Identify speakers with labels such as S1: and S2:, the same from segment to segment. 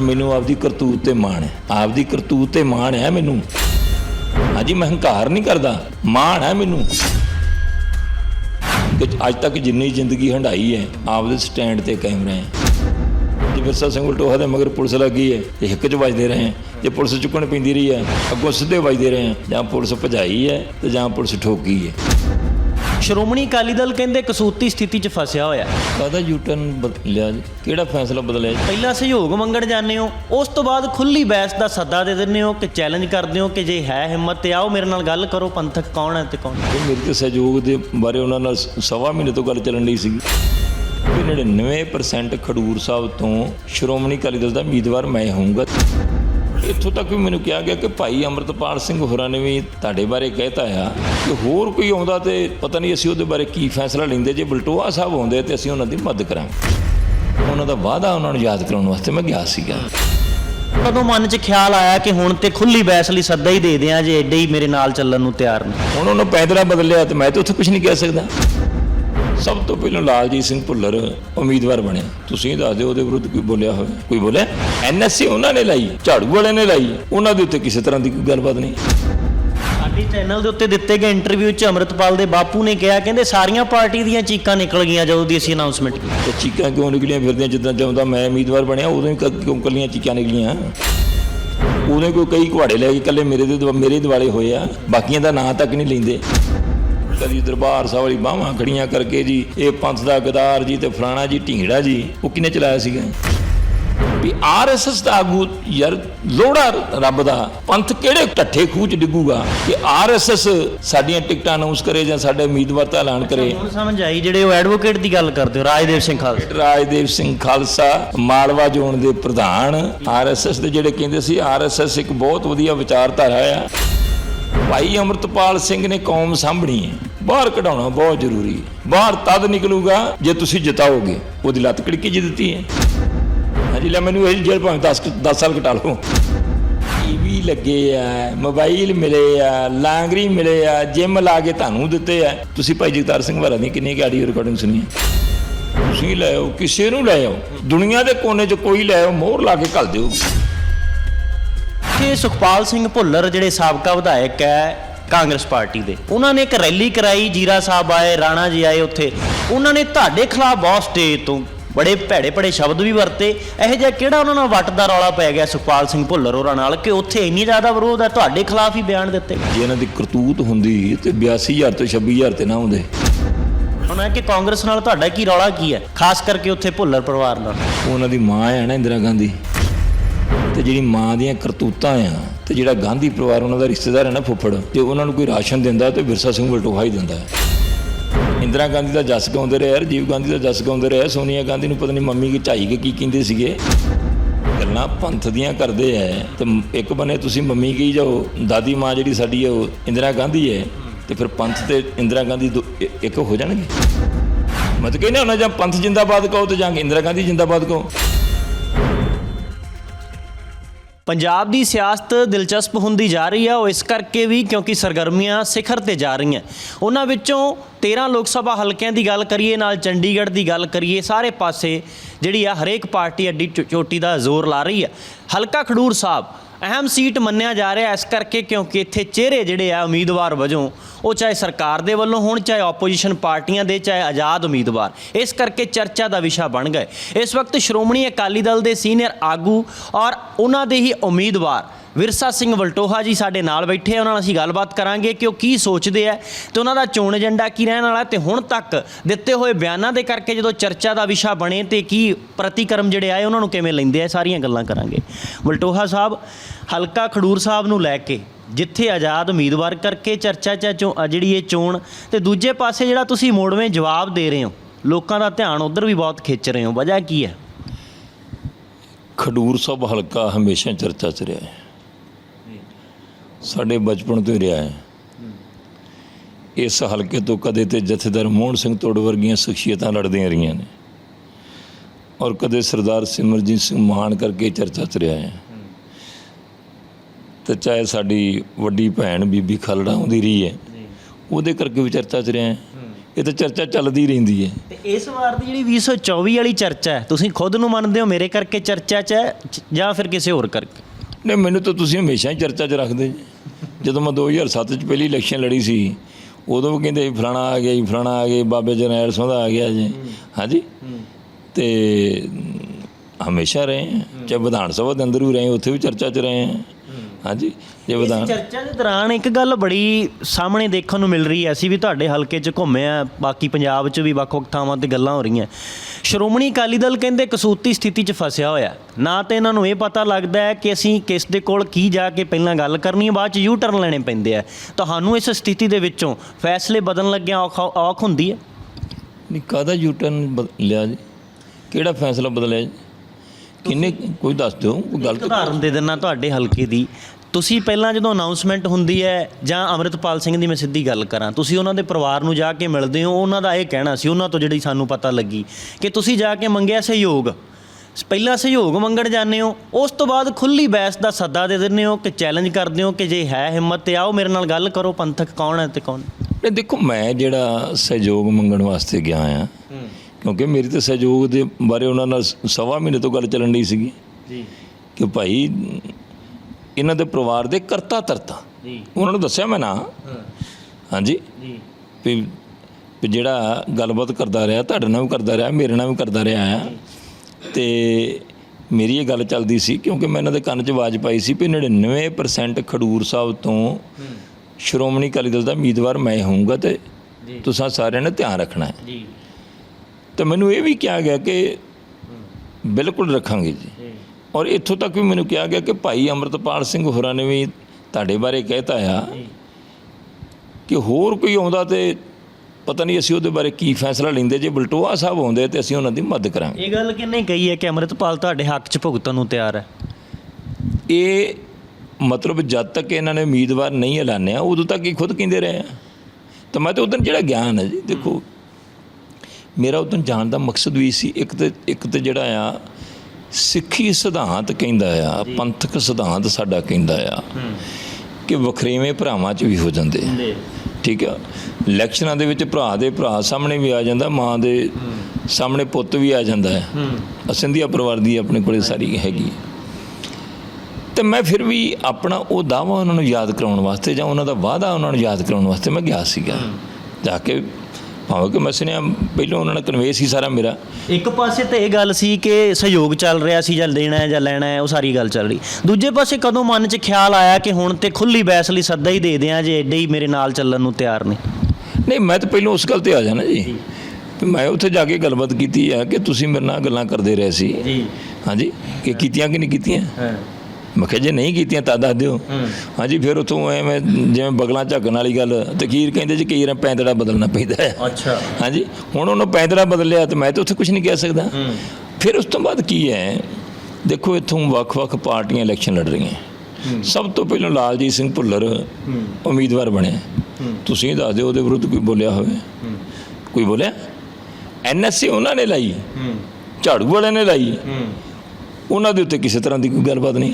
S1: ਮੈਨੂੰ ਆਪਦੀ ਕਰਤੂਤ ਤੇ ਮਾਣ ਹੈ। ਆਪਦੀ ਕਰਤੂਤ ਤੇ ਮਾਣ ਹੈ ਮੈਨੂੰ। ਹਾਂਜੀ, ਮੈਂ ਹੰਕਾਰ ਨਹੀਂ ਕਰਦਾ। ਮਾਣ ਹੈ ਮੈਨੂੰ। ਕਿ ਅੱਜ ਤੱਕ ਜਿੰਨੀ ਜ਼ਿੰਦਗੀ ਹੰਡਾਈ ਹੈ, ਆਪਦੇ ਸਟੈਂਡ ਤੇ ਕਾਇਮ ਰਹੇ ਜੇ ਵਿਰਸਾ ਸਿੰਘ ਉਲਟੋਹਾ ਦੇ ਮਗਰ ਪੁਲਿਸ ਲੱਗੀ ਹੈ, ਤੇ ਹਿੱਕ 'ਚ ਵੱਜਦੇ ਰਹੇ ਜੇ ਪੁਲਿਸ ਚੁੱਕਣ ਪੈਂਦੀ ਰਹੀ ਹੈ, ਅੱਗੋਂ ਸਿੱਧੇ ਵੱਜਦੇ ਰਹੇ ਜਾਂ ਪੁਲਿਸ ਭਜਾਈ ਹੈ, ਤੇ ਜਾਂ ਪੁਲਿਸ ਠੋਕੀ ਹੈ।
S2: ਸ਼੍ਰੋਮਣੀ ਅਕਾਲੀ ਦਲ ਕਹਿੰਦੇ ਕਸੂਤੀ ਸਥਿਤੀ 'ਚ ਫਸਿਆ ਹੋਇਆ।
S1: ਕਾਹਦਾ ਯੂਟਰਨ ਬਦਲਿਆ ਜੀ? ਕਿਹੜਾ ਫੈਸਲਾ ਬਦਲਿਆ ਜੀ?
S2: ਪਹਿਲਾਂ ਸਹਿਯੋਗ ਮੰਗਣ ਜਾਂਦੇ ਹੋ ਉਸ ਤੋਂ ਬਾਅਦ ਖੁੱਲੀ ਬਹਿਸ ਦਾ ਸੱਦਾ ਦੇ ਦਿੰਦੇ ਹੋ ਕਿ ਚੈਲੰਜ ਕਰਦੇ ਹੋ ਕਿ ਜੇ ਹੈ ਹਿੰਮਤ ਤੇ ਆਓ ਮੇਰੇ ਨਾਲ ਗੱਲ ਕਰੋ ਪੰਥਕ ਕੌਣ ਹੈ ਤੇ ਕੌਣ।
S1: ਇਹ ਮੇਰੇ ਤੇ ਸਹਿਯੋਗ ਦੇ ਬਾਰੇ ਉਹਨਾਂ ਨਾਲ ਸਵਾ ਮਹੀਨੇ ਤੋਂ ਗੱਲ ਚੱਲਣ ਡਈ ਸੀਗੀ ਕਿ 99% ਖਡੂਰ ਸਾਹਿਬ ਤੋਂ ਸ਼੍ਰੋਮਣੀ ਅਕਾਲੀ ਦਲ ਦਾ ਉਮੀਦਵਾਰ ਮੈਂ ਹੋਊਂਗਾ। ਇੱਥੋਂ ਤੱਕ ਵੀ ਮੈਨੂੰ ਕਿਹਾ ਗਿਆ ਕਿ ਭਾਈ ਅਮਰਤਪਾਲ ਸਿੰਘ ਹੋਰਾਂ ਨੇ ਵੀ ਤੁਹਾਡੇ ਬਾਰੇ ਕਹਿਤਾ ਆ ਕਿ ਹੋਰ ਕੋਈ ਆਉਂਦਾ ਤੇ ਪਤਾ ਨਹੀਂ ਅਸੀਂ ਉਹਦੇ ਬਾਰੇ ਕੀ ਫੈਸਲਾ ਲੈਂਦੇ ਜੇ ਬਲਟੋਆ ਸਾਹਿਬ ਆਉਂਦੇ ਤੇ ਅਸੀਂ ਉਹਨਾਂ ਦੀ ਮਦਦ ਕਰਾਂਗੇ। ਉਹਨਾਂ ਦਾ ਵਾਅਦਾ ਉਹਨਾਂ ਨੂੰ ਯਾਦ ਕਰਾਉਣ ਵਾਸਤੇ ਮੈਂ ਗਿਆ ਸੀਗਾ।
S2: ਕਦੋਂ ਮਨ 'ਚ ਖਿਆਲ ਆਇਆ ਕਿ ਹੁਣ ਤੇ ਖੁੱਲੀ ਬਹਿਸ ਲਈ ਸੱਦਾ ਹੀ ਦੇ ਦਿਆਂ ਜੇ ਐਡੇ ਹੀ ਮੇਰੇ ਨਾਲ ਚੱਲਣ ਨੂੰ ਤਿਆਰ ਨੇ?
S1: ਹੁਣ ਉਹਨੂੰ ਪੈਦਲਾ ਬਦਲਿਆ ਤੇ ਮੈਂ ਤਾਂ ਉੱਥੇ ਕੁਝ ਨਹੀਂ ਕਹਿ ਸਕਦਾ। ਸਭ ਤੋਂ ਪਹਿਲਾਂ ਲਾਲਜੀਤ ਸਿੰਘ ਭੁੱਲਰ ਉਮੀਦਵਾਰ ਬਣਿਆ ਤੁਸੀਂ ਦੱਸ ਦਿਓ ਉਹਦੇ ਵਿਰੁੱਧ ਕੋਈ ਬੋਲਿਆ ਹੋਵੇ। ਕੋਈ ਬੋਲਿਆ? ਐਨਐਸਸੀ ਉਹਨਾਂ ਨੇ ਲਾਈ ਝਾੜੂ ਵਾਲੇ ਨੇ ਲਾਈ। ਉਹਨਾਂ ਦੇ ਉੱਤੇ ਕਿਸੇ ਤਰ੍ਹਾਂ ਦੀ ਕੋਈ ਗੱਲਬਾਤ ਨਹੀਂ।
S2: ਸਾਡੇ ਚੈਨਲ ਦੇ ਉੱਤੇ ਦਿੱਤੇ ਗਏ ਇੰਟਰਵਿਊ 'ਚ ਅਮਰਤਪਾਲ ਦੇ ਬਾਪੂ ਨੇ ਕਿਹਾ ਕਹਿੰਦੇ ਸਾਰੀਆਂ ਪਾਰਟੀ ਦੀਆਂ ਚੀਕਾਂ ਨਿਕਲ ਗਈਆਂ ਜਦੋਂ ਦੀ ਅਸੀਂ ਅਨਾਉਂਸਮੈਂਟ ਕੀਤੀ।
S1: ਤੇ ਚੀਕਾਂ ਕਿਉਂ ਨਿਕਲੀਆਂ ਫਿਰਦੀਆਂ? ਜਿੱਦਾਂ ਜਦੋਂ ਮੈਂ ਉਮੀਦਵਾਰ ਬਣਿਆ ਉਦੋਂ ਹੀ ਕਿਉਂ ਕੱਲੀਆਂ ਚੀਕਾਂ ਨਿਕਲੀਆਂ? ਉਹਨੇ ਕੋਈ ਕਈ ਘੁਆੜੇ ਲੈ ਕੇ ਇਕੱਲੇ ਮੇਰੇ ਦੇ ਮੇਰੇ ਦਿਵਾਲੇ ਹੋਏ ਆ। ਬਾਕੀਆਂ ਦਾ ਨਾਂ ਤੱਕ ਨਹੀਂ ਲੈਂਦੇ। ਕਦੀ ਦਰਬਾਰ ਸਾਹਿਬ ਵਾਲੀ ਬਾਹਾਂ ਖੜੀਆਂ ਕਰਕੇ ਜੀ ਇਹ ਪੰਥ ਦਾ ਗਦਾਰ ਜੀ ਤੇ ਫਲਾਣਾ ਜੀ ਢੀਂਗੜਾ ਜੀ ਉਹ ਕਿਨੇ ਚਲਾਇਆ ਸੀਗਾ? ਵੀ ਆਰਐਸਐਸ ਦਾ ਆਗੂ ਯਾਰ ਲੋੜਾ ਰੱਬ ਦਾ ਪੰਥ ਕਿਹੜੇ ਢੱਠੇ ਖੂਚ ਡਿੱਗੂਗਾ? ਕਿ ਆਰਐਸਐਸ ਸਾਡੀਆਂ ਟਿਕਟਾਂ ਅਨਾਉਂਸ ਕਰੇ ਜਾਂ ਸਾਡੇ ਉਮੀਦਵਾਰ ਦਾ ਐਲਾਨ ਕਰੇ।
S2: ਸਮਝ ਆਈ ਜਿਹੜੇ ਉਹ ਐਡਵੋਕੇਟ ਦੀ ਗੱਲ ਕਰਦੇ ਹੋ ਰਾਜਦੇਵ ਸਿੰਘ ਖਾਲਸਾ।
S1: ਰਾਜਦੇਵ ਸਿੰਘ ਖਾਲਸਾ ਮਾਲਵਾ ਜ਼ੋਨ ਦੇ ਪ੍ਰਧਾਨ ਆਰਐਸਐਸ ਦੇ ਜਿਹੜੇ ਕਹਿੰਦੇ ਸੀ ਆਰਐਸਐਸ ਇੱਕ ਬਹੁਤ ਵਧੀਆ ਵਿਚਾਰਧਾਰਾ ਆ। ਭਾਈ ਅਮਰਤਪਾਲ ਸਿੰਘ ਨੇ ਕੌਮ ਸਾਂਭਣੀ ਹੈ। ਬਾਹਰ ਕਢਾਉਣਾ ਬਹੁਤ ਜ਼ਰੂਰੀ ਹੈ। ਬਾਹਰ ਤਦ ਨਿਕਲੂਗਾ ਜੇ ਤੁਸੀਂ ਜਿਤਾਓਗੇ। ਉਹਦੀ ਲੱਤ ਕੜਕੀ ਜੀ ਦਿੱਤੀ ਹੈ। ਹਾਂਜੀ, ਲੈ ਮੈਨੂੰ ਇਹ ਜੇਲ੍ਹ ਭਾਵੇਂ 10 10 ਸਾਲ ਕਟਾ ਲਓ। ਟੀਵੀ ਲੱਗੇ ਆ, ਮੋਬਾਈਲ ਮਿਲੇ ਆ, ਲਾਂਗਰੀ ਮਿਲੇ ਆ, ਜਿਮ ਲਾ ਕੇ ਤੁਹਾਨੂੰ ਦਿੱਤੇ ਆ। ਤੁਸੀਂ ਭਾਈ ਜਗਤਾਰ ਸਿੰਘ ਵਾਲਾ ਦੀ ਕਿੰਨੀ ਆਡੀਓ ਰਿਕਾਰਡਿੰਗ ਸੁਣੀ ਹੈ? ਤੁਸੀਂ ਲੈ ਆਓ, ਕਿਸੇ ਨੂੰ ਲੈ ਆਓ। ਦੁਨੀਆ ਦੇ ਕੋਨੇ 'ਚ ਕੋਈ ਲੈ ਆਓ, ਮੋਹਰ ਲਾ ਕੇ ਘੱਲ ਦਿਓ।
S2: ਕਿ ਸੁਖਪਾਲ ਸਿੰਘ ਭੁੱਲਰ, ਜਿਹੜੇ ਸਾਬਕਾ ਵਿਧਾਇਕ ਹੈ ਕਾਂਗਰਸ ਪਾਰਟੀ ਦੇ। ਉਹਨਾਂ ਨੇ ਇੱਕ ਰੈਲੀ ਕਰਾਈ ਜੀਰਾ ਸਾਹਿਬ ਆਏ ਰਾਣਾ ਜੀ ਆਏ ਉੱਥੇ। ਉਹਨਾਂ ਨੇ ਤੁਹਾਡੇ ਖਿਲਾਫ ਬਹੁਤ ਸਟੇਜ ਤੋਂ ਬੜੇ ਭੈੜੇ ਭੈੜੇ ਸ਼ਬਦ ਵੀ ਵਰਤੇ। ਇਹੋ ਜਿਹਾ ਕਿਹੜਾ ਉਹਨਾਂ ਨਾਲ ਵੱਟ ਦਾ ਰੌਲਾ ਪੈ ਗਿਆ ਸੁਖਪਾਲ ਸਿੰਘ ਭੁੱਲਰ ਹੋਰਾਂ ਨਾਲ ਕਿ ਉੱਥੇ ਇੰਨੀ ਜ਼ਿਆਦਾ ਵਿਰੋਧ ਹੈ ਤੁਹਾਡੇ ਖਿਲਾਫ ਹੀ ਬਿਆਨ ਦਿੱਤੇ।
S1: ਜੇ ਇਹਨਾਂ ਦੀ ਕਰਤੂਤ ਹੁੰਦੀ ਤੇ 82000 ਤੋਂ 26000 ਤੇ ਨਾ ਹੁੰਦੇ
S2: ਹੁਣ ਹੈ ਕਿ ਕਾਂਗਰਸ ਨਾਲ ਤੁਹਾਡਾ ਕੀ ਰੌਲਾ ਕੀ ਹੈ? ਖਾਸ ਕਰਕੇ ਉੱਥੇ ਭੁੱਲਰ ਪਰਿਵਾਰ ਨਾਲ।
S1: ਉਹਨਾਂ ਦੀ ਮਾਂ ਹੈ ਨਾ ਇੰਦਰਾ ਗਾਂਧੀ। ਤੇ ਜਿਹੜੀ ਮਾਂ ਦੀਆਂ ਕਰਤੂਤਾਂ ਆ ਤੇ ਜਿਹੜਾ ਗਾਂਧੀ ਪਰਿਵਾਰ, ਉਹਨਾਂ ਦਾ ਰਿਸ਼ਤੇਦਾਰ ਹੈ ਨਾ ਫੁੱਫੜ ਤੇ ਉਹਨਾਂ ਨੂੰ ਕੋਈ ਰਾਸ਼ਨ ਦਿੰਦਾ ਤੇ ਵਿਰਸਾ ਸਿੰਘ ਵਲਟੋਹਾ ਹੀ ਦਿੰਦਾ ਇੰਦਰਾ ਗਾਂਧੀ ਦਾ ਜਸ ਗਾਉਂਦੇ ਰਹੇ ਰਾਜੀਵ ਗਾਂਧੀ ਦਾ ਜਸ ਗਾਉਂਦੇ ਰਹੇ ਸੋਨੀਆ ਗਾਂਧੀ ਨੂੰ ਪਤਾ ਨਹੀਂ ਮੰਮੀ ਕੀ ਝਾਈ ਕੇ ਕੀ ਕਹਿੰਦੇ ਸੀਗੇ। ਗੱਲਾਂ ਪੰਥ ਦੀਆਂ ਕਰਦੇ ਐ, ਤੇ ਇੱਕ ਬਨੇ ਤੁਸੀਂ ਮੰਮੀ ਕੀ ਜਾਓ, ਦਾਦੀ ਮਾਂ ਜਿਹੜੀ ਸਾਡੀ ਹੈ ਉਹ ਇੰਦਰਾ ਗਾਂਧੀ ਹੈ ਤੇ ਫਿਰ ਪੰਥ ਤੇ ਇੰਦਰਾ ਗਾਂਧੀ ਦੋ- ਇੱਕ ਹੋ ਜਾਣਗੇ। ਮਤਲਬ ਕਹਿੰਦੇ ਉਹਨਾਂ ਜਾਂ ਪੰਥ ਜਿੰਦਾਬਾਦ ਕਹੋ ਤੇ ਜਾਂ ਇੰਦਰਾ ਗਾਂਧੀ ਜਿੰਦਾਬਾਦ ਕਹੋ।
S2: ਪੰਜਾਬ ਦੀ ਸਿਆਸਤ ਦਿਲਚਸਪ ਹੁੰਦੀ ਜਾ ਰਹੀ ਹੈ ਉਹ ਇਸ ਕਰਕੇ ਵੀ ਕਿਉਂਕਿ ਸਰਗਰਮੀਆਂ ਸਿਖਰ ਤੇ ਜਾ ਰਹੀਆਂ। ਉਹਨਾਂ ਵਿੱਚੋਂ 13 ਲੋਕ ਸਭਾ ਹਲਕਿਆਂ ਦੀ ਗੱਲ ਕਰੀਏ, ਨਾਲ ਚੰਡੀਗੜ੍ਹ ਦੀ ਗੱਲ ਕਰੀਏ, ਸਾਰੇ ਪਾਸੇ ਜਿਹੜੀ ਆ ਹਰੇਕ ਪਾਰਟੀ ਅੱਡੀ ਚੋਟੀ ਦਾ ਜ਼ੋਰ ਲਾ ਰਹੀ ਹੈ ਹਲਕਾ ਖਡੂਰ ਸਾਹਿਬ ਅਹਿਮ ਸੀਟ ਮੰਨਿਆ ਜਾ ਰਿਹਾ ਇਸ ਕਰਕੇ ਕਿਉਂਕਿ ਇੱਥੇ ਚਿਹਰੇ ਜਿਹੜੇ ਆ ਉਮੀਦਵਾਰ ਵਜੋਂ, ਉਹ ਚਾਹੇ ਸਰਕਾਰ ਦੇ ਵੱਲੋਂ ਹੋਣ, ਚਾਹੇ ਆਪੋਜੀਸ਼ਨ ਪਾਰਟੀਆਂ ਦੇ, ਚਾਹੇ ਆਜ਼ਾਦ ਉਮੀਦਵਾਰ। ਇਸ ਕਰਕੇ ਚਰਚਾ ਦਾ ਵਿਸ਼ਾ ਬਣ ਗਏ। ਇਸ ਵਕਤ ਸ਼੍ਰੋਮਣੀ ਅਕਾਲੀ ਦਲ ਦੇ ਸੀਨੀਅਰ ਆਗੂ ਔਰ ਉਹਨਾਂ ਦੇ ਹੀ ਉਮੀਦਵਾਰ ਵਿਰਸਾ ਸਿੰਘ ਵਲਟੋਹਾ ਜੀ ਸਾਡੇ ਨਾਲ ਬੈਠੇ ਆ, ਉਹਨਾਂ ਨਾਲ ਅਸੀਂ ਗੱਲਬਾਤ ਕਰਾਂਗੇ ਕਿ ਉਹ ਕੀ ਸੋਚਦੇ ਆ ਤੇ ਉਹਨਾਂ ਦਾ ਚੋਣ ਏਜੰਡਾ ਕੀ ਰਹਿਣ ਵਾਲਾ ਤੇ ਹੁਣ ਤੱਕ ਦਿੱਤੇ ਹੋਏ ਬਿਆਨਾਂ ਦੇ ਕਰਕੇ ਜਦੋਂ ਚਰਚਾ ਦਾ ਵਿਸ਼ਾ ਬਣੇ ਤੇ ਕੀ ਪ੍ਰਤੀਕਰਮ ਜਿਹੜੇ ਆਏ, ਉਹਨਾਂ ਨੂੰ ਕਿਵੇਂ ਲੈਂਦੇ ਆ ਸਾਰੀਆਂ ਗੱਲਾਂ ਕਰਾਂਗੇ। ਵਲਟੋਹਾ ਸਾਹਿਬ, ਹਲਕਾ ਖਡੂਰ ਸਾਹਿਬ ਨੂੰ ਲੈ ਕੇ, ਜਿੱਥੇ ਆਜ਼ਾਦ ਉਮੀਦਵਾਰ ਕਰਕੇ ਚਰਚਾ ਚ ਚੋ- ਜਿਹੜੀ ਇਹ ਚੋਣ, ਤੇ ਦੂਜੇ ਪਾਸੇ ਜਿਹੜਾ ਤੁਸੀਂ ਮੋੜਵੇਂ ਜਵਾਬ ਦੇ ਰਹੇ ਹੋ, ਲੋਕਾਂ ਦਾ ਧਿਆਨ ਉਧਰ ਵੀ ਬਹੁਤ ਖਿੱਚ ਰਹੇ ਹੋ, ਵਜ੍ਹਾ ਕੀ ਹੈ?
S1: ਖਡੂਰ ਸਾਹਿਬ ਹਲਕਾ ਹਮੇਸ਼ਾ ਚਰਚਾ 'ਚ ਰਿਹਾ ਹੈ। ਸਾਡੇ ਬਚਪਨ ਤੋਂ ਹੀ ਰਿਹਾ ਹੈ। ਇਸ ਹਲਕੇ ਤੋਂ ਕਦੇ ਤੇ ਜਥੇਦਾਰ ਮੋਹਨ ਸਿੰਘ ਤੋੜ ਵਰਗੀਆਂ ਸ਼ਖਸੀਅਤਾਂ ਲੜਦੀਆਂ ਰਹੀਆਂ ਨੇ ਔਰ ਕਦੇ ਸਰਦਾਰ ਸਿਮਰਜੀਤ ਸਿੰਘ ਮਾਨ ਕਰਕੇ ਚਰਚਾ 'ਚ ਰਿਹਾ ਹੈ। ਤੇ ਚਾਹੇ ਸਾਡੀ ਵੱਡੀ ਭੈਣ ਬੀਬੀ ਖਲੜਾ ਆਉਂਦੀ ਰਹੀ ਹੈ, ਉਹਦੇ ਕਰਕੇ ਵੀ ਚਰਚਾ 'ਚ ਰਿਹਾ ਹੈ। ਇਹ ਤਾਂ ਚਰਚਾ ਚੱਲਦੀ ਰਹਿੰਦੀ ਹੈ।
S2: ਤੇ ਇਸ ਵਾਰ ਦੀ ਜਿਹੜੀ 2024 ਵਾਲੀ ਚਰਚਾ ਹੈ, ਤੁਸੀਂ ਖੁਦ ਨੂੰ ਮੰਨਦੇ ਹੋ ਮੇਰੇ ਕਰਕੇ ਚਰਚਾ 'ਚ ਹੈ ਜਾਂ ਫਿਰ ਕਿਸੇ ਹੋਰ ਕਰਕੇ?
S1: ਨਹੀਂ ਮੈਨੂੰ ਤਾਂ ਤੁਸੀਂ ਹਮੇਸ਼ਾ ਹੀ ਚਰਚਾ 'ਚ ਰੱਖਦੇ ਜੀ। ਜਦੋਂ ਮੈਂ 2007 'ਚ ਪਹਿਲੀ ਇਲੈਕਸ਼ਨ ਲੜੀ ਸੀ ਉਦੋਂ ਵੀ ਕਹਿੰਦੇ ਫਲਾਣਾ ਆ ਗਿਆ ਜੀ ਫਲਾਣਾ ਆ ਗਿਆ ਬਾਬੇ ਜਰਨੈਲ ਸਿੰਘ ਦਾ ਆ ਗਿਆ ਜੀ। ਹਾਂਜੀ? ਤੇ ਹਮੇਸ਼ਾ ਰਹੇ ਹਾਂ। ਚਾਹੇ ਵਿਧਾਨ ਸਭਾ ਦੇ ਅੰਦਰ ਵੀ ਰਹੇ ਉੱਥੇ ਵੀ ਚਰਚਾ 'ਚ ਰਹੇ ਹਾਂ। ਹਾਂਜੀ ਜੇ ਵਿਧਾਨ
S2: ਚਰਚਾ ਦੇ ਦੌਰਾਨ ਇੱਕ ਗੱਲ ਬੜੀ ਸਾਹਮਣੇ ਦੇਖਣ ਨੂੰ ਮਿਲ ਰਹੀ ਹੈ। ਅਸੀਂ ਵੀ ਤੁਹਾਡੇ ਹਲਕੇ 'ਚ ਘੁੰਮੇ ਆ ਬਾਕੀ ਪੰਜਾਬ 'ਚ ਵੀ ਵੱਖ-ਵੱਖ ਥਾਵਾਂ ਤੇ ਗੱਲਾਂ ਹੋ ਰਹੀਆਂ। ਸ਼੍ਰੋਮਣੀ ਅਕਾਲੀ ਦਲ ਕਹਿੰਦੇ ਕਸੂਤੀ ਸਥਿਤੀ 'ਚ ਫਸਿਆ ਹੋਇਆ। ਨਾ ਤੇ ਇਹਨਾਂ ਨੂੰ ਇਹ ਪਤਾ ਲੱਗਦਾ ਹੈ ਕਿ ਅਸੀਂ ਕਿਸ ਦੇ ਕੋਲ ਕੀ ਜਾ ਕੇ ਪਹਿਲਾਂ ਗੱਲ ਕਰਨੀ ਹੈ ਬਾਅਦ 'ਚ ਯੂ ਟਰਨ ਲੈਣੇ ਪੈਂਦੇ ਆ। ਤੁਹਾਨੂੰ ਇਸ ਸਥਿਤੀ ਦੇ ਵਿੱਚੋਂ ਫੈਸਲੇ ਬਦਲਣ ਲੱਗਿਆ ਔਖ ਹੁੰਦੀ ਹੈ?
S1: ਨਹੀਂ ਕਾਹਦਾ ਯੂਟਰਨ ਲਿਆ ਜੀ? ਕਿਹੜਾ ਫੈਸਲਾ ਬਦਲਿਆ ਜੀ? ਕਿੰਨੇ ਕੋਈ ਦੱਸ ਦਿਓ ਕੋਈ ਗੱਲ
S2: ਇੱਕ
S1: ਤਾਂ
S2: ਉਦਾਹਰਨ ਦੇ ਦਿੰਨਾ ਤੁਹਾਡੇ ਹਲਕੇ ਦੀ। ਤੁਸੀਂ ਪਹਿਲਾਂ ਜਦੋਂ ਅਨਾਉਂਸਮੈਂਟ ਹੁੰਦੀ ਹੈ ਜਾਂ ਅਮਰਿਤਪਾਲ ਸਿੰਘ ਦੀ ਮੈਂ ਸਿੱਧੀ ਗੱਲ ਕਰਾਂ ਤੁਸੀਂ ਉਹਨਾਂ ਦੇ ਪਰਿਵਾਰ ਨੂੰ ਜਾ ਕੇ ਮਿਲਦੇ ਹੋ ਉਹਨਾਂ ਦਾ ਇਹ ਕਹਿਣਾ ਸੀ ਉਹਨਾਂ ਤੋਂ ਜਿਹੜੀ ਸਾਨੂੰ ਪਤਾ ਲੱਗੀ ਕਿ ਤੁਸੀਂ ਜਾ ਕੇ ਮੰਗਿਆ ਸਹਿਯੋਗ। ਪਹਿਲਾਂ ਸਹਿਯੋਗ ਮੰਗਣ ਜਾਂਦੇ ਹੋ ਉਸ ਤੋਂ ਬਾਅਦ ਖੁੱਲੀ ਬਹਿਸ ਦਾ ਸੱਦਾ ਦੇ ਦਿੰਦੇ ਹੋ ਕਿ ਚੈਲੰਜ ਕਰਦੇ ਹੋ ਕਿ ਜੇ ਹੈ ਹਿੰਮਤ ਤੇ ਆਓ ਮੇਰੇ ਨਾਲ ਗੱਲ ਕਰੋ ਪੰਥਕ ਕੌਣ ਹੈ ਤੇ ਕੌਣ?
S1: ਨਹੀਂ ਦੇਖੋ ਮੈਂ ਜਿਹੜਾ ਸਹਿਯੋਗ ਮੰਗਣ ਵਾਸਤੇ ਗਿਆ ਆ ਕਿਉਂਕਿ ਮੇਰੀ ਤਾਂ ਸਹਿਯੋਗ ਦੇ ਬਾਰੇ ਉਹਨਾਂ ਨਾਲ ਸਵਾ ਮਹੀਨੇ ਤੋਂ ਗੱਲ ਚੱਲਣ ਦੀ ਸੀਗੀ।
S2: ਜੀ।
S1: ਕਿ ਭਾਈ ਇਹਨਾਂ ਦੇ ਪਰਿਵਾਰ ਦੇ ਕਰਤਾ ਧਰਤਾ।
S2: ਜੀ।
S1: ਉਹਨਾਂ ਨੂੰ ਦੱਸਿਆ ਮੈਂ ਨਾ। ਹਾਂਜੀ।
S2: ਜੀ।
S1: ਵੀ ਜਿਹੜਾ ਗੱਲਬਾਤ ਕਰਦਾ ਰਿਹਾ ਤੁਹਾਡੇ ਨਾਲ ਵੀ ਕਰਦਾ ਰਿਹਾ ਮੇਰੇ ਨਾਲ ਵੀ ਕਰਦਾ ਰਿਹਾ ਆ। ਤੇ ਮੇਰੀ ਇਹ ਗੱਲ ਚੱਲਦੀ ਸੀ ਕਿਉਂਕਿ ਮੈਂ ਇਹਨਾਂ ਦੇ ਕੰਨ 'ਚ ਆਵਾਜ਼ ਪਾਈ ਸੀ ਵੀ 99% ਖਡੂਰ ਸਾਹਿਬ ਤੋਂ ਸ਼੍ਰੋਮਣੀ ਅਕਾਲੀ ਦਲ ਦਾ ਉਮੀਦਵਾਰ ਮੈਂ ਹੋਊਂਗਾ ਤੇ। ਤੁਸੀਂ ਸਾਰਿਆਂ ਨੇ ਧਿਆਨ ਰੱਖਣਾ ਹੈ।
S2: ਜੀ।
S1: ਤੇ ਮੈਨੂੰ ਇਹ ਵੀ ਕਿਹਾ ਗਿਆ ਕਿ ਬਿਲਕੁਲ ਰੱਖਾਂਗੇ ਜੀ। ਔਰ ਇੱਥੋਂ ਤੱਕ ਵੀ ਮੈਨੂੰ ਕਿਹਾ ਗਿਆ ਕਿ ਭਾਈ ਅਮਰਤਪਾਲ ਸਿੰਘ ਹੋਰਾਂ ਨੇ ਵੀ ਤੁਹਾਡੇ ਬਾਰੇ ਕਹਿਤਾ ਆ ਕਿ ਹੋਰ ਕੋਈ ਆਉਂਦਾ ਤੇ ਪਤਾ ਨਹੀਂ ਅਸੀਂ ਉਹਦੇ ਬਾਰੇ ਕੀ ਫੈਸਲਾ ਲੈਂਦੇ ਜੇ ਬਲਟੋਆ ਸਾਹਿਬ ਆਉਂਦੇ ਤੇ ਅਸੀਂ ਉਹਨਾਂ ਦੀ ਮਦਦ ਕਰਾਂਗੇ।
S2: ਇਹ ਗੱਲ ਕਿੰਨੇ ਕਹੀ ਹੈ ਕਿ ਅਮਰਿਤਪਾਲ ਤੁਹਾਡੇ ਹੱਕ 'ਚ ਭੁਗਤਣ ਨੂੰ ਤਿਆਰ ਹੈ?
S1: ਇਹ ਮਤਲਬ ਜਦ ਤੱਕ ਇਹਨਾਂ ਨੇ ਉਮੀਦਵਾਰ ਨਹੀਂ ਐਲਾਨਿਆ ਉਦੋਂ ਤੱਕ ਹੀ ਖੁਦ ਕਹਿੰਦੇ ਰਹੇ ਆ। ਤਾਂ ਮੈਂ ਤਾਂ ਉਦੋਂ ਜਿਹੜਾ ਗਿਆਨ ਹੈ ਜੀ ਦੇਖੋ ਮੇਰਾ ਉਦੋਂ ਜਾਣ ਦਾ ਮਕਸਦ ਵੀ ਸੀ ਇੱਕ ਤੇ ਇੱਕ ਤੇ ਜਿਹੜਾ ਆ ਸਿੱਖੀ ਸਿਧਾਂਤ ਕਹਿੰਦਾ ਆ ਪੰਥਕ ਸਿਧਾਂਤ ਸਾਡਾ ਕਹਿੰਦਾ ਆ ਕਿ ਵਖਰੇਵੇਂ ਭਰਾਵਾਂ 'ਚ ਵੀ ਹੋ ਜਾਂਦੇ ਠੀਕ ਆ? ਇਲੈਕਸ਼ਨਾਂ ਦੇ ਵਿੱਚ ਭਰਾ ਦੇ ਭਰਾ ਸਾਹਮਣੇ ਵੀ ਆ ਜਾਂਦਾ ਮਾਂ ਦੇ ਸਾਹਮਣੇ ਪੁੱਤ ਵੀ ਆ ਜਾਂਦਾ ਹੈ। ਅਸਿੰਧੀਆ ਪਰਿਵਾਰ ਦੀ ਆਪਣੇ ਕੋਲੇ ਸਾਰੀ ਹੈਗੀ। ਤੇ ਮੈਂ ਫਿਰ ਵੀ ਆਪਣਾ ਉਹ ਦਾਵਾ ਉਹਨਾਂ ਨੂੰ ਯਾਦ ਕਰਾਉਣ ਵਾਸਤੇ ਜਾਂ ਉਹਨਾਂ ਦਾ ਵਾਅਦਾ ਉਹਨਾਂ ਨੂੰ ਯਾਦ ਕਰਾਉਣ ਵਾਸਤੇ ਮੈਂ ਗਿਆ ਸੀਗਾ। ਜਾ ਕੇ ਭਾਵੇਂ ਕਿ ਮੈਂ ਸੁਣਿਆ ਪਹਿਲਾਂ ਉਹਨਾਂ ਨੇ ਕਨਵੇ ਸੀ ਸਾਰਾ ਮੇਰਾ।
S2: ਇੱਕ ਪਾਸੇ ਤੇ ਇਹ ਗੱਲ ਸੀ ਕਿ ਸਹਿਯੋਗ ਚੱਲ ਰਿਹਾ ਸੀ ਜਾਂ ਲੈਣਾ ਹੈ ਜਾਂ ਲੈਣਾ ਹੈ ਉਹ ਸਾਰੀ ਗੱਲ ਚੱਲ ਰਹੀ। ਦੂਜੇ ਪਾਸੇ ਕਦੋਂ ਮਨ 'ਚ ਖਿਆਲ ਆਇਆ ਕਿ ਹੁਣ ਤੇ ਖੁੱਲੀ ਬੈਸ ਲਈ ਸੱਦਾ ਹੀ ਦੇ ਦਿਆਂ ਜੇ ਐਡੇ ਹੀ ਮੇਰੇ ਨਾਲ ਚੱਲਣ ਨੂੰ ਤਿਆਰ ਨੇ?
S1: ਨਹੀਂ ਮੈਂ ਤਾਂ ਪਹਿਲਾਂ ਉਸ ਗੱਲ ਤੇ ਆ ਜਾਣਾ ਜੀ। ਵੀ ਮੈਂ ਉੱਥੇ ਜਾ ਕੇ ਗੱਲਬਾਤ ਕੀਤੀ ਆ ਕਿ ਤੁਸੀਂ ਮੇਰੇ ਨਾਲ ਗੱਲਾਂ ਕਰਦੇ ਰਹੇ ਸੀ।
S2: ਜੀ।
S1: ਹਾਂਜੀ ਕਿ ਕੀਤੀਆਂ ਕਿ ਨਹੀਂ ਕੀਤੀਆਂ?
S2: ਹਾਂ।
S1: ਮੈਂ ਕਿਹਾ ਜੇ ਨਹੀਂ ਕੀਤੀਆਂ ਤਾਂ ਦੱਸ ਦਿਓ। ਹਾਂਜੀ ਫਿਰ ਉਥੋਂ ਐਵੇਂ ਜਿਵੇਂ ਬਗਲਾਂ ਝੱਗਣ ਵਾਲੀ ਗੱਲ ਤੇ ਅਖੀਰ ਕਹਿੰਦੇ ਜੀ ਕਈ ਵਾਰ ਪੈਂਦੜਾ ਬਦਲਣਾ ਪੈਂਦਾ ਹੈ।
S2: ਅੱਛਾ।
S1: ਹਾਂਜੀ ਹੁਣ ਉਹਨੂੰ ਪੈਂਦੜਾ ਬਦਲਿਆ ਤੇ ਮੈਂ ਤਾਂ ਉੱਥੇ ਕੁਝ ਨਹੀਂ ਕਹਿ ਸਕਦਾ। ਫਿਰ ਉਸ ਤੋਂ ਬਾਅਦ ਕੀ ਹੈ? ਦੇਖੋ ਇੱਥੋਂ ਵੱਖ-ਵੱਖ ਪਾਰਟੀਆਂ ਇਲੈਕਸ਼ਨ ਲੜ ਰਹੀਆਂ। ਸਭ ਤੋਂ ਪਹਿਲਾਂ ਲਾਲਜੀਤ ਸਿੰਘ ਭੁੱਲਰ ਉਮੀਦਵਾਰ ਬਣਿਆ। ਤੁਸੀਂ ਦੱਸ ਦਿਓ ਉਹਦੇ ਵਿਰੁੱਧ ਕੋਈ ਬੋਲਿਆ ਹੋਵੇ। ਕੋਈ ਬੋਲਿਆ? ਐਨਐਸਸੀ ਉਹਨਾਂ ਨੇ ਲਾਈ। ਝਾੜੂ ਵਾਲਿਆਂ ਨੇ ਲਾਈ। ਉਹਨਾਂ ਦੇ ਉੱਤੇ ਕਿਸੇ ਤਰ੍ਹਾਂ ਦੀ ਕੋਈ ਗੱਲਬਾਤ ਨਹੀਂ।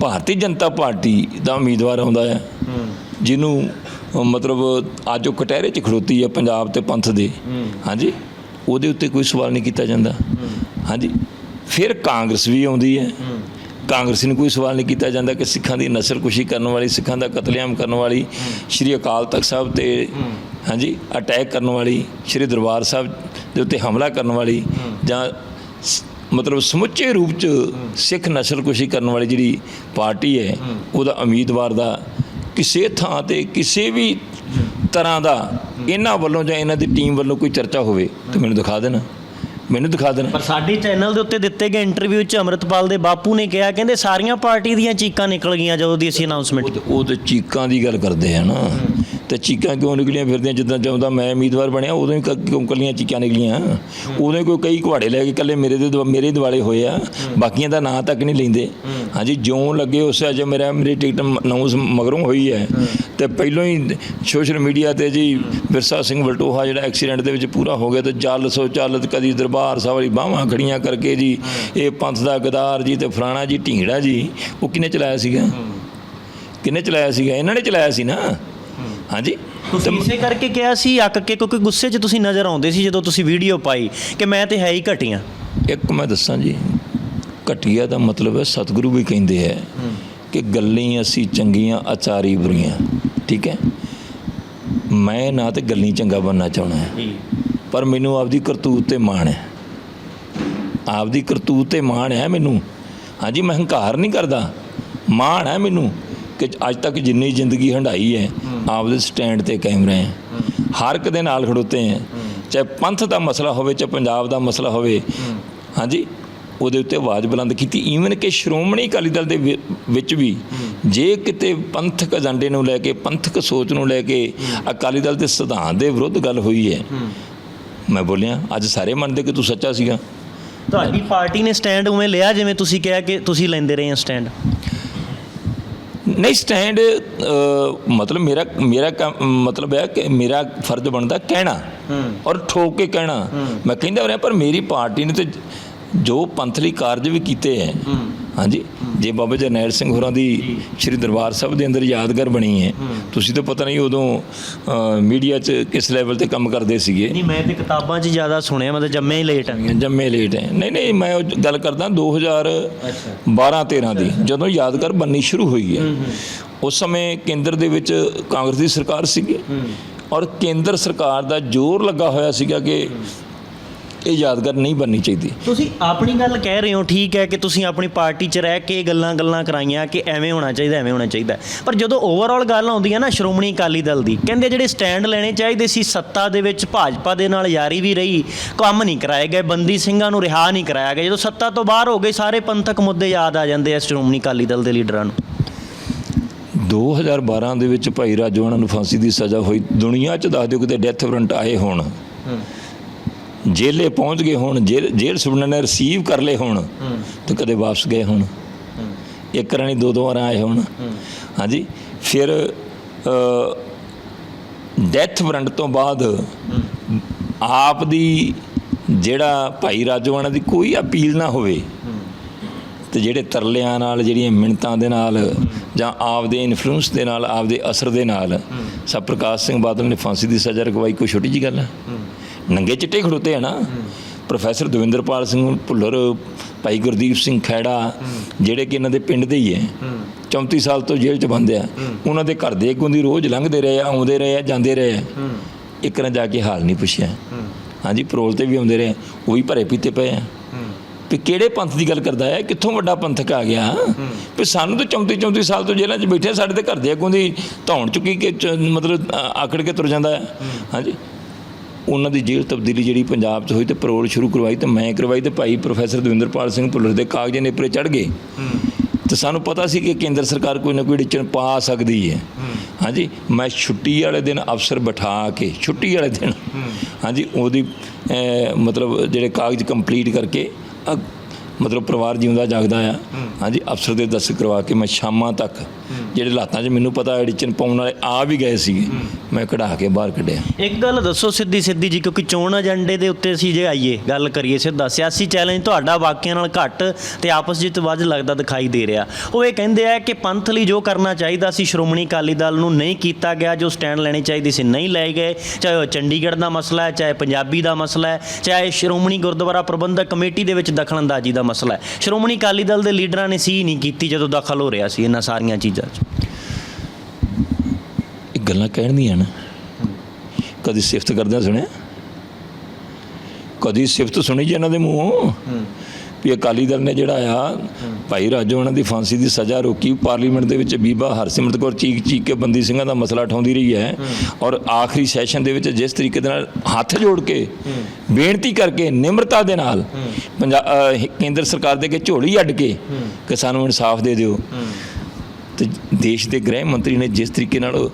S1: ਭਾਰਤੀ ਜਨਤਾ ਪਾਰਟੀ ਦਾ ਉਮੀਦਵਾਰ ਆਉਂਦਾ ਹੈ। ਜਿਹਨੂੰ ਮਤਲਬ ਅੱਜ ਉਹ ਕਟਹਿਰੇ 'ਚ ਖੜੋਤੀ ਹੈ ਪੰਜਾਬ ਤੇ ਪੰਥ ਦੇ। ਹਾਂਜੀ? ਉਹਦੇ ਉੱਤੇ ਕੋਈ ਸਵਾਲ ਨਹੀਂ ਕੀਤਾ ਜਾਂਦਾ। ਹਾਂਜੀ? ਫਿਰ ਕਾਂਗਰਸ ਵੀ ਆਉਂਦੀ ਹੈ। ਕਾਂਗਰਸ ਨੂੰ ਕੋਈ ਸਵਾਲ ਨਹੀਂ ਕੀਤਾ ਜਾਂਦਾ ਕਿ ਸਿੱਖਾਂ ਦੀ ਨਸਲਕੁਸ਼ੀ ਕਰਨ ਵਾਲੀ ਸਿੱਖਾਂ ਦਾ ਕਤਲੇਆਮ ਕਰਨ ਵਾਲੀ ਸ਼੍ਰੀ ਅਕਾਲ ਤਖਤ ਸਾਹਿਬ ਤੇ ਹਾਂਜੀ ਅਟੈਕ ਕਰਨ ਵਾਲੀ ਸ਼੍ਰੀ ਦਰਬਾਰ ਸਾਹਿਬ ਦੇ ਉੱਤੇ ਹਮਲਾ ਕਰਨ ਵਾਲੀ ਜਾਂ ਮਤਲਬ ਸਮੁੱਚੇ ਰੂਪ ਚ ਸਿੱਖ ਨਸਲਕੁਸ਼ੀ ਕਰਨ ਵਾਲੀ ਜਿਹੜੀ ਪਾਰਟੀ ਹੈ ਉਹਦਾ ਉਮੀਦਵਾਰ ਦਾ ਕਿਸੇ ਥਾਂ ਤੇ ਕਿਸੇ ਵੀ ਤਰ੍ਹਾਂ ਦਾ ਇਹਨਾਂ ਵੱਲੋਂ ਜਾਂ ਇਹਨਾਂ ਦੀ ਟੀਮ ਵੱਲੋਂ ਕੋਈ ਚਰਚਾ ਹੋਵੇ ਤਾਂ ਮੈਨੂੰ ਦਿਖਾ ਦੇਣਾ। ਮੈਨੂੰ ਦਿਖਾ ਦੇਣਾ।
S2: ਪਰ ਸਾਡੀ ਚੈਨਲ ਦੇ ਉੱਤੇ ਦਿੱਤੇ ਗਏ ਇੰਟਰਵਿਊ 'ਚ ਅਮਰਿਤਪਾਲ ਦੇ ਬਾਪੂ ਨੇ ਕਿਹਾ ਕਹਿੰਦੇ ਸਾਰੀਆਂ ਪਾਰਟੀ ਦੀਆਂ ਚੀਕਾਂ ਨਿਕਲ ਗਈਆਂ ਜਦੋਂ ਦੀ ਅਸੀਂ ਅਨਾਉਂਸਮੈਂਟ
S1: ਉਹ ਤੇ- ਚੀਕਾਂ ਦੀ ਗੱਲ ਕਰਦੇ ਆ ਨਾ। ਤੇ ਚੀਕਾਂ ਕਿਉਂ ਨਿਕਲੀਆਂ ਫਿਰਦੀਆਂ? ਜਿੱਦਾਂ ਚਾਹੁੰਦਾ ਮੈਂ ਉਮੀਦਵਾਰ ਬਣਿਆ ਉਦੋਂ ਹੀ ਕ- ਕਿਉਂ ਕੱਲੀਆਂ ਚੀਕਾਂ ਨਿਕਲੀਆਂ? ਉਦੋਂ ਹੀ ਕੋਈ ਕਈ ਘਵਾੜੇ ਲੈ ਕੇ ਕੱਲੇ ਮੇਰੇ ਦੇ ਮੇਰੇ ਦਿਵਾਲੇ ਹੋਏ ਆ। ਬਾਕੀਆਂ ਦਾ ਨਾਂ ਤੱਕ ਨਹੀਂ ਲੈਂਦੇ। ਹਾਂਜੀ ਜਿਉਂ ਲੱਗੇ ਉਸ ਅਜੇ ਮੇਰਾ ਮੇਰੀ ਟਿਕਟ ਅਨਾਉਂਸ ਮਗਰੋਂ ਹੋਈ ਹੈ। ਤੇ ਪਹਿਲਾਂ ਹੀ ਸੋਸ਼ਲ ਮੀਡੀਆ ਤੇ ਜੀ ਵਿਰਸਾ ਸਿੰਘ ਵਲਟੋਹਾ ਜਿਹੜਾ ਐਕਸੀਡੈਂਟ ਦੇ ਵਿੱਚ ਪੂਰਾ ਹੋ ਗਿਆ ਤੇ ਚੱਲ ਸੋ ਚੱਲ ਤੇ ਕਦੀ ਦਰਬਾਰ ਸਾਹਿਬ ਵਾਲੀ ਬਾਹਾਂ ਖੜੀਆਂ ਕਰਕੇ ਜੀ ਇਹ ਪੰਥ ਦਾ ਗਦਾਰ ਜੀ ਤੇ ਫਲਾਣਾ ਜੀ ਢੀਂਗੜਾ ਜੀ ਉਹ ਕਿਨੇ ਚਲਾਇਆ ਸੀਗਾ? ਕਿੰਨੇ ਚਲਾਇਆ ਸੀਗਾ? ਇਹਨਾਂ ਨੇ ਚਲਾਇਆ ਸੀ ਨਾ? ਹਾਂਜੀ?
S2: ਤੁਸੀਂ ਇਸੇ ਕਰਕੇ ਕਿਹਾ ਸੀ ਅੱਕ ਕੇ ਕਿਉਂਕਿ ਗੁੱਸੇ 'ਚ ਤੁਸੀਂ ਨਜ਼ਰ ਆਉਂਦੇ ਸੀ ਜਦੋਂ ਤੁਸੀਂ ਵੀਡੀਓ ਪਾਈ ਕਿ ਮੈਂ ਤੇ ਹੈ ਹੀ ਘਟੀਆਂ।
S1: ਇੱਕ ਮੈਂ ਦੱਸਾਂ ਜੀ ਘਟੀਆ ਦਾ ਮਤਲਬ ਹੈ ਸਤਿਗੁਰੂ ਵੀ ਕਹਿੰਦੇ ਹੈ ਕਿ ਗੱਲਾਂ ਅਸੀਂ ਚੰਗੀਆਂ ਆਚਾਰੀ ਬੁਰੀਆਂ ਠੀਕ ਹੈ? ਮੈਂ ਨਾ ਤੇ ਗੱਲਾਂ ਚੰਗਾ ਬਣਨਾ ਚਾਹਣਾ ਹੈ। ਪਰ ਮੈਨੂੰ ਆਪਦੀ ਕਰਤੂਤ ਤੇ ਮਾਣ ਹੈ। ਆਪਦੀ ਕਰਤੂਤ ਤੇ ਮਾਣ ਹੈ ਮੈਨੂੰ। ਹਾਂਜੀ ਮੈਂ ਹੰਕਾਰ ਨਹੀਂ ਕਰਦਾ। ਮਾਣ ਹੈ ਮੈਨੂੰ ਕਿ ਅੱਜ ਤੱਕ ਜਿੰਨੀ ਜ਼ਿੰਦਗੀ ਹੰਡਾਈ ਹੈ ਆਪਦੇ ਸਟੈਂਡ ਤੇ ਕਾਇਮ ਰਹੇ ਹਾਂ। ਹਰ ਇੱਕ ਦੇ ਨਾਲ ਖੜੋਤੇ ਹੈ। ਚਾਹੇ ਪੰਥ ਦਾ ਮਸਲਾ ਹੋਵੇ, ਚਾਹੇ ਪੰਜਾਬ ਦਾ ਮਸਲਾ ਹੋਵੇ। ਹਾਂਜੀ, ਉਹਦੇ ਉੱਤੇ ਆਵਾਜ਼ ਬੁਲੰਦ ਕੀਤੀ। ਈਵਨ ਕਿ ਸ਼੍ਰੋਮਣੀ ਅਕਾਲੀ ਦਲ ਦੇ ਵਿ- ਵਿੱਚ ਵੀ ਜੇ ਕਿਤੇ ਪੰਥਕ ਏਜੰਡੇ ਨੂੰ ਲੈ ਕੇ, ਪੰਥਕ ਸੋਚ ਨੂੰ ਲੈ ਕੇ ਅਕਾਲੀ ਦਲ ਦੇ ਸਿਧਾਂਤ ਦੇ ਵਿਰੁੱਧ ਗੱਲ ਹੋਈ ਹੈ। ਮੈਂ ਬੋਲਿਆ, ਅੱਜ ਸਾਰੇ ਮੰਨਦੇ ਕਿ ਤੂੰ ਸੱਚਾ ਸੀਗਾ।
S2: ਤੁਹਾਡੀ ਪਾਰਟੀ ਨੇ ਸਟੈਂਡ ਉਵੇਂ ਲਿਆ, ਜਿਵੇਂ ਤੁਸੀਂ ਕਿਹਾ ਕਿ ਤੁਸੀਂ ਲੈਂਦੇ ਰਹੇ ਹੋ ਸਟੈਂਡ?
S1: ਨਹੀਂ ਸਟੈਂਡ ਮਤਲਬ ਮੇਰਾ ਮੇਰਾ ਮਤਲਬ ਹੈ ਕਿ ਮੇਰਾ ਫਰਜ਼ ਬਣਦਾ ਕਹਿਣਾ ਔਰ ਠੋਕ ਕੇ ਕਹਿਣਾ। ਮੈਂ ਕਹਿੰਦਾ ਰਿਹਾ ਪਰ ਮੇਰੀ ਪਾਰਟੀ ਨੇ ਤੇ ਜੋ ਪੰਥਲੀ ਕਾਰਜ ਵੀ ਕੀਤੇ ਹੈ। ਹਾਂਜੀ। ਜੇ ਬਾਬਾ ਜਰਨੈਲ ਸਿੰਘ ਹੋਰਾਂ ਦੀ ਸ੍ਰੀ ਦਰਬਾਰ ਸਾਹਿਬ ਦੇ ਅੰਦਰ ਯਾਦਗਾਰ ਬਣੀ ਹੈ ਤੁਸੀਂ ਤਾਂ ਪਤਾ ਨਹੀਂ ਉਦੋਂ ਮੀਡੀਆ 'ਚ ਕਿਸ ਲੈਵਲ ਤੇ ਕੰਮ ਕਰਦੇ ਸੀਗੇ।
S2: ਨਹੀਂ ਮੈਂ ਤੇ ਕਿਤਾਬਾਂ 'ਚ ਜ਼ਿਆਦਾ ਸੁਣਿਆ ਮਤਲਬ ਜੰਮੇ ਹੀ ਲੇਟ ਆ।
S1: ਜੰਮੇ ਲੇਟ ਹੈ। ਨਹੀਂ ਨਹੀਂ ਮੈਂ ਉਹ ਗੱਲ ਕਰਦਾ 2012 13 ਦੀ ਜਦੋਂ ਯਾਦਗਾਰ ਬੰਨੀ ਸ਼ੁਰੂ ਹੋਈ ਹੈ ਉਸ ਸਮੇਂ ਕੇਂਦਰ ਦੇ ਵਿੱਚ ਕਾਂਗਰਸ ਦੀ ਸਰਕਾਰ ਸੀਗੀ ਔਰ ਕੇਂਦਰ ਸਰਕਾਰ ਦਾ ਜ਼ੋਰ ਲੱਗਾ ਹੋਇਆ ਸੀਗਾ ਕਿ ਇਹ ਯਾਦਗਾਰ ਨਹੀਂ ਬੰਨੀ ਚਾਹੀਦੀ।
S2: ਤੁਸੀਂ ਆਪਣੀ ਗੱਲ ਕਹਿ ਰਹੇ ਹੋ ਠੀਕ ਹੈ ਕਿ ਤੁਸੀਂ ਆਪਣੀ ਪਾਰਟੀ 'ਚ ਰਹਿ ਕੇ ਗੱਲਾਂ ਗੱਲਾਂ ਕਰਾਈਆਂ ਕਿ ਐਵੇਂ ਹੋਣਾ ਚਾਹੀਦਾ ਐਵੇਂ ਹੋਣਾ ਚਾਹੀਦਾ। ਪਰ ਜਦੋਂ ਓਵਰਆਲ ਗੱਲ ਆਉਂਦੀ ਹੈ ਨਾ ਸ਼੍ਰੋਮਣੀ ਅਕਾਲੀ ਦਲ ਦੀ ਕਹਿੰਦੇ ਜਿਹੜੇ ਸਟੈਂਡ ਲੈਣੇ ਚਾਹੀਦੇ ਸੀ ਸੱਤਾ ਦੇ ਵਿੱਚ ਭਾਜਪਾ ਦੇ ਨਾਲ ਯਾਰੀ ਵੀ ਰਹੀ ਕੰਮ ਨਹੀਂ ਕਰਾਏ ਗਏ ਬੰਦੀ ਸਿੰਘਾਂ ਨੂੰ ਰਿਹਾ ਨਹੀਂ ਕਰਾਇਆ ਗਿਆ। ਜਦੋਂ ਸੱਤਾ ਤੋਂ ਬਾਹਰ ਹੋ ਗਏ ਸਾਰੇ ਪੰਥਕ ਮੁੱਦੇ ਯਾਦ ਆ ਜਾਂਦੇ ਆ ਸ਼੍ਰੋਮਣੀ ਅਕਾਲੀ ਦਲ ਦੇ ਲੀਡਰਾਂ ਨੂੰ।
S1: 2012 ਦੇ ਵਿੱਚ ਭਾਈ ਰਾਜੋਆਣਾ ਨੂੰ ਫਾਂਸੀ ਦੀ ਸਜ਼ਾ ਹੋਈ। ਦੁਨੀਆ 'ਚ ਦੱਸ ਦਿਓ ਕਿਤੇ ਡੈਥ ਵਾਰੰਟ ਆਏ ਹੋਣ। ਜੇਲੇ ਪਹੁੰਚ ਗਏ ਹੋਣ ਜੇਲ੍ਹ ਸੁਣਨ ਨੇ ਰਿਸੀਵ ਕਰ ਲਏ ਹੋਣ ਤੇ ਕਦੇ ਵਾਪਸ ਗਏ ਹੋਣ। ਇੱਕ ਰਾਣੀ ਦੋ ਦੋ ਵਾਰ ਆਏ ਹੋਣ। ਹਾਂਜੀ। ਫਿਰ ਡੈਥ ਵਾਰੰਟ ਤੋਂ ਬਾਅਦ ਆਪ ਦੀ ਜਿਹੜਾ ਭਾਈ ਰਾਜੋਆਣਾ ਦੀ ਕੋਈ ਅਪੀਲ ਨਾ ਹੋਵੇ ਤੇ ਜਿਹੜੇ ਤਰਲਿਆਂ ਨਾਲ ਜਿਹੜੀਆਂ ਮਿੰਟਾਂ ਦੇ ਨਾਲ ਜਾਂ ਆਪਦੇ ਇਨਫਲੂਐਂਸ ਦੇ ਨਾਲ ਆਪਦੇ ਅਸਰ ਦੇ ਨਾਲ ਸਭ ਪ੍ਰਕਾਸ਼ ਸਿੰਘ ਬਾਦਲ ਨੇ ਫਾਂਸੀ ਦੀ ਸਜ਼ਾ ਰਕਵਾਈ ਕੋਈ ਛੋਟੀ ਜੀ ਗੱਲ ਹੈ। ਨੰਗੇ ਚਿੱਟੇ ਖੜੋਤੇ ਆ ਨਾ। ਪ੍ਰੋਫੈਸਰ ਦਵਿੰਦਰਪਾਲ ਸਿੰਘ ਭੁੱਲਰ, ਭਾਈ ਗੁਰਦੀਪ ਸਿੰਘ ਖੈੜਾ ਜਿਹੜੇ ਕਿ ਇਹਨਾਂ ਦੇ ਪਿੰਡ ਦੇ ਹੀ ਹੈ 34 ਸਾਲ ਤੋਂ ਜੇਲ੍ਹ 'ਚ ਬੰਦ ਆ। ਉਹਨਾਂ ਦੇ ਘਰ ਦੇ ਅੱਗੋਂ ਦੀ ਰੋਜ਼ ਲੰਘਦੇ ਰਹੇ ਆ, ਆਉਂਦੇ ਰਹੇ ਆ, ਜਾਂਦੇ ਰਹੇ ਆ। ਇੱਕ ਨਾ ਜਾ ਕੇ ਹਾਲ ਨਹੀਂ ਪੁੱਛਿਆ। ਹਾਂਜੀ, ਪਰੋਲ ਤੇ ਵੀ ਆਉਂਦੇ ਰਹੇ ਉਹ ਵੀ ਭਰੇ ਪੀਤੇ ਪਏ ਆ। ਵੀ ਕਿਹੜੇ ਪੰਥ ਦੀ ਗੱਲ ਕਰਦਾ ਹੈ ਕਿੱਥੋਂ ਵੱਡਾ ਪੰਥਕ ਆ ਗਿਆ? ਵੀ ਸਾਨੂੰ ਤਾਂ 34 34 ਸਾਲ ਤੋਂ ਜੇਲ੍ਹਾਂ 'ਚ ਬੈਠੇ ਸਾਡੇ ਤੇ ਘਰ ਦੇ ਅੱਗੋਂ ਦੀ ਧੌਣ ਚੁੱਕੀ ਕਿ ਮਤਲਬ ਆ- ਆਕੜ ਕੇ ਤੁਰ ਜਾਂਦਾ ਹੈ ਹਾਂਜੀ। ਉਹਨਾਂ ਦੀ ਜੇਲ੍ਹ ਤਬਦੀਲੀ ਜਿਹੜੀ ਪੰਜਾਬ 'ਚ ਹੋਈ ਤੇ ਪਰੋਲ ਸ਼ੁਰੂ ਕਰਵਾਈ ਤੇ ਮੈਂ ਕਰਵਾਈ ਤੇ ਭਾਈ ਪ੍ਰੋਫੈਸਰ ਦਵਿੰਦਰਪਾਲ ਸਿੰਘ ਭੁੱਲਰ ਦੇ ਕਾਗਜ਼ਾਂ ਨੇ ਉੱਪਰੇ ਚੜ ਗਏ। ਤੇ ਸਾਨੂੰ ਪਤਾ ਸੀ ਕਿ ਕੇਂਦਰ ਸਰਕਾਰ ਕੋਈ ਨਾ ਕੋਈ ਡਿਚਨ ਪਾ ਸਕਦੀ ਹੈ। ਹਾਂਜੀ, ਮੈਂ ਛੁੱਟੀ ਵਾਲੇ ਦਿਨ ਅਫਸਰ ਬਿਠਾ ਕੇ, ਛੁੱਟੀ ਵਾਲੇ ਦਿਨ, ਹਾਂਜੀ, ਉਹਦੀ ਮਤਲਬ ਜਿਹੜੇ ਕਾਗਜ਼ ਕੰਪਲੀਟ ਕਰਕੇ ਮਤਲਬ ਪਰਿਵਾਰ ਜਿਉਂਦਾ ਜਾਗਦਾ ਆ। ਹਾਂਜੀ, ਅਫਸਰ ਦੇ ਦਸਤਖਤ ਕਰਵਾ ਕੇ ਮੈਂ ਸ਼ਾਮਾਂ ਤੱਕ ਜਿਹੜੇ ਹਾਲਾਤਾਂ 'ਚ ਮੈਨੂੰ ਪਤਾ ਐਡੀਸ਼ਨ ਪਾਉਣ ਵਾਲੇ ਆ ਵੀ ਗਏ ਸੀਗੇ, ਮੈਂ ਕਢਾ ਕੇ ਬਾਹਰ ਕੱਢਿਆ।
S2: ਇੱਕ ਗੱਲ ਦੱਸੋ ਸਿੱਧੀ ਸਿੱਧੀ ਜੀ, ਕਿਉਂਕਿ ਚੋਣ ਏਜੰਡੇ ਦੇ ਉੱਤੇ ਅਸੀਂ ਜੇ ਆਈਏ, ਗੱਲ ਕਰੀਏ ਸਿੱਧਾ, ਸਿਆਸੀ ਚੈਲੰਜ ਤੁਹਾਡਾ ਵਾਕਿਆ ਨਾਲ ਘੱਟ ਤੇ ਆਪਸ ਜਿੱਤ ਵੱਧ ਲੱਗਦਾ ਦਿਖਾਈ ਦੇ ਰਿਹਾ। ਉਹ ਇਹ ਕਹਿੰਦੇ ਆ ਕਿ ਪੰਥ ਲਈ ਜੋ ਕਰਨਾ ਚਾਹੀਦਾ ਸੀ, ਸ਼੍ਰੋਮਣੀ ਅਕਾਲੀ ਦਲ ਨੂੰ ਨਹੀਂ ਕੀਤਾ ਗਿਆ, ਜੋ ਸਟੈਂਡ ਲੈਣੇ ਚਾਹੀਦੇ ਸੀ, ਨਹੀਂ ਲਏ ਗਏ। ਚਾਹੇ ਉਹ ਚੰਡੀਗੜ੍ਹ ਦਾ ਮਸਲਾ ਹੈ, ਚਾਹੇ ਪੰਜਾਬੀ ਦਾ ਮਸਲਾ ਹੈ, ਚਾਹੇ ਸ਼੍ਰੋਮਣੀ ਗੁਰਦੁਆਰਾ ਪ੍ਰਬੰਧਕ ਕਮੇਟੀ ਦੇ ਵਿੱਚ ਦਖਲਅੰਦਾਜ਼ੀ ਦਾ ਮਸਲਾ ਹੈ। ਸ਼੍ਰੋਮਣੀ ਅਕਾਲੀ ਦਲ ਦੇ ਲੀਡਰਾਂ ਨੇ ਸੀ ਨਹੀਂ ਕੀਤੀ ਜਦੋਂ ਦਖਲ ਹੋ ਰਿਹਾ ਸੀ, ਇਹਨਾਂ ਸਾਰੀਆਂ ਚੀਜ਼ਾਂ 'ਚ
S1: ਇਹ ਗੱਲਾਂ ਕਹਿਣ ਦੀਆਂ ਨਾ। ਕਦੀ ਸਿਫਤ ਕਰਦਿਆਂ ਸੁਣਿਆ? ਕਦੀ ਸਿਫਤ ਸੁਣੀ ਜੀ ਇਹਨਾਂ ਦੇ ਮੂੰਹੋਂ? ਵੀ ਅਕਾਲੀ ਦਲ ਨੇ ਜਿਹੜਾ ਆ ਭਾਈ ਰਾਜੋ ਉਹਨਾਂ ਦੀ ਫਾਂਸੀ ਦੀ ਸਜ਼ਾ ਰੋਕੀ। ਪਾਰਲੀਮੈਂਟ ਦੇ ਵਿੱਚ ਬੀਬਾ ਹਰਸਿਮਰਤ ਕੌਰ ਚੀਕ ਚੀਕ ਕੇ ਬੰਦੀ ਸਿੰਘਾਂ ਦਾ ਮਸਲਾ ਉਠਾਉਂਦੀ ਰਹੀ ਹੈ। ਔਰ ਆਖਰੀ ਸੈਸ਼ਨ ਦੇ ਵਿੱਚ ਜਿਸ ਤਰੀਕੇ ਦੇ ਨਾਲ ਹੱਥ ਜੋੜ ਕੇ ਬੇਨਤੀ ਕਰਕੇ ਨਿਮਰਤਾ ਦੇ ਨਾਲ ਕੇਂਦਰ ਸਰਕਾਰ ਦੇ ਕੇ ਝੋਲੀ ਅੱਡ ਕੇ ਕਿ ਸਾਨੂੰ ਇਨਸਾਫ ਦੇ ਦਿਓ। ਤੇ ਦੇਸ਼ ਦੇ ਗ੍ਰਹਿ ਮੰਤਰੀ ਨੇ ਜਿਸ ਤਰੀਕੇ ਨਾਲ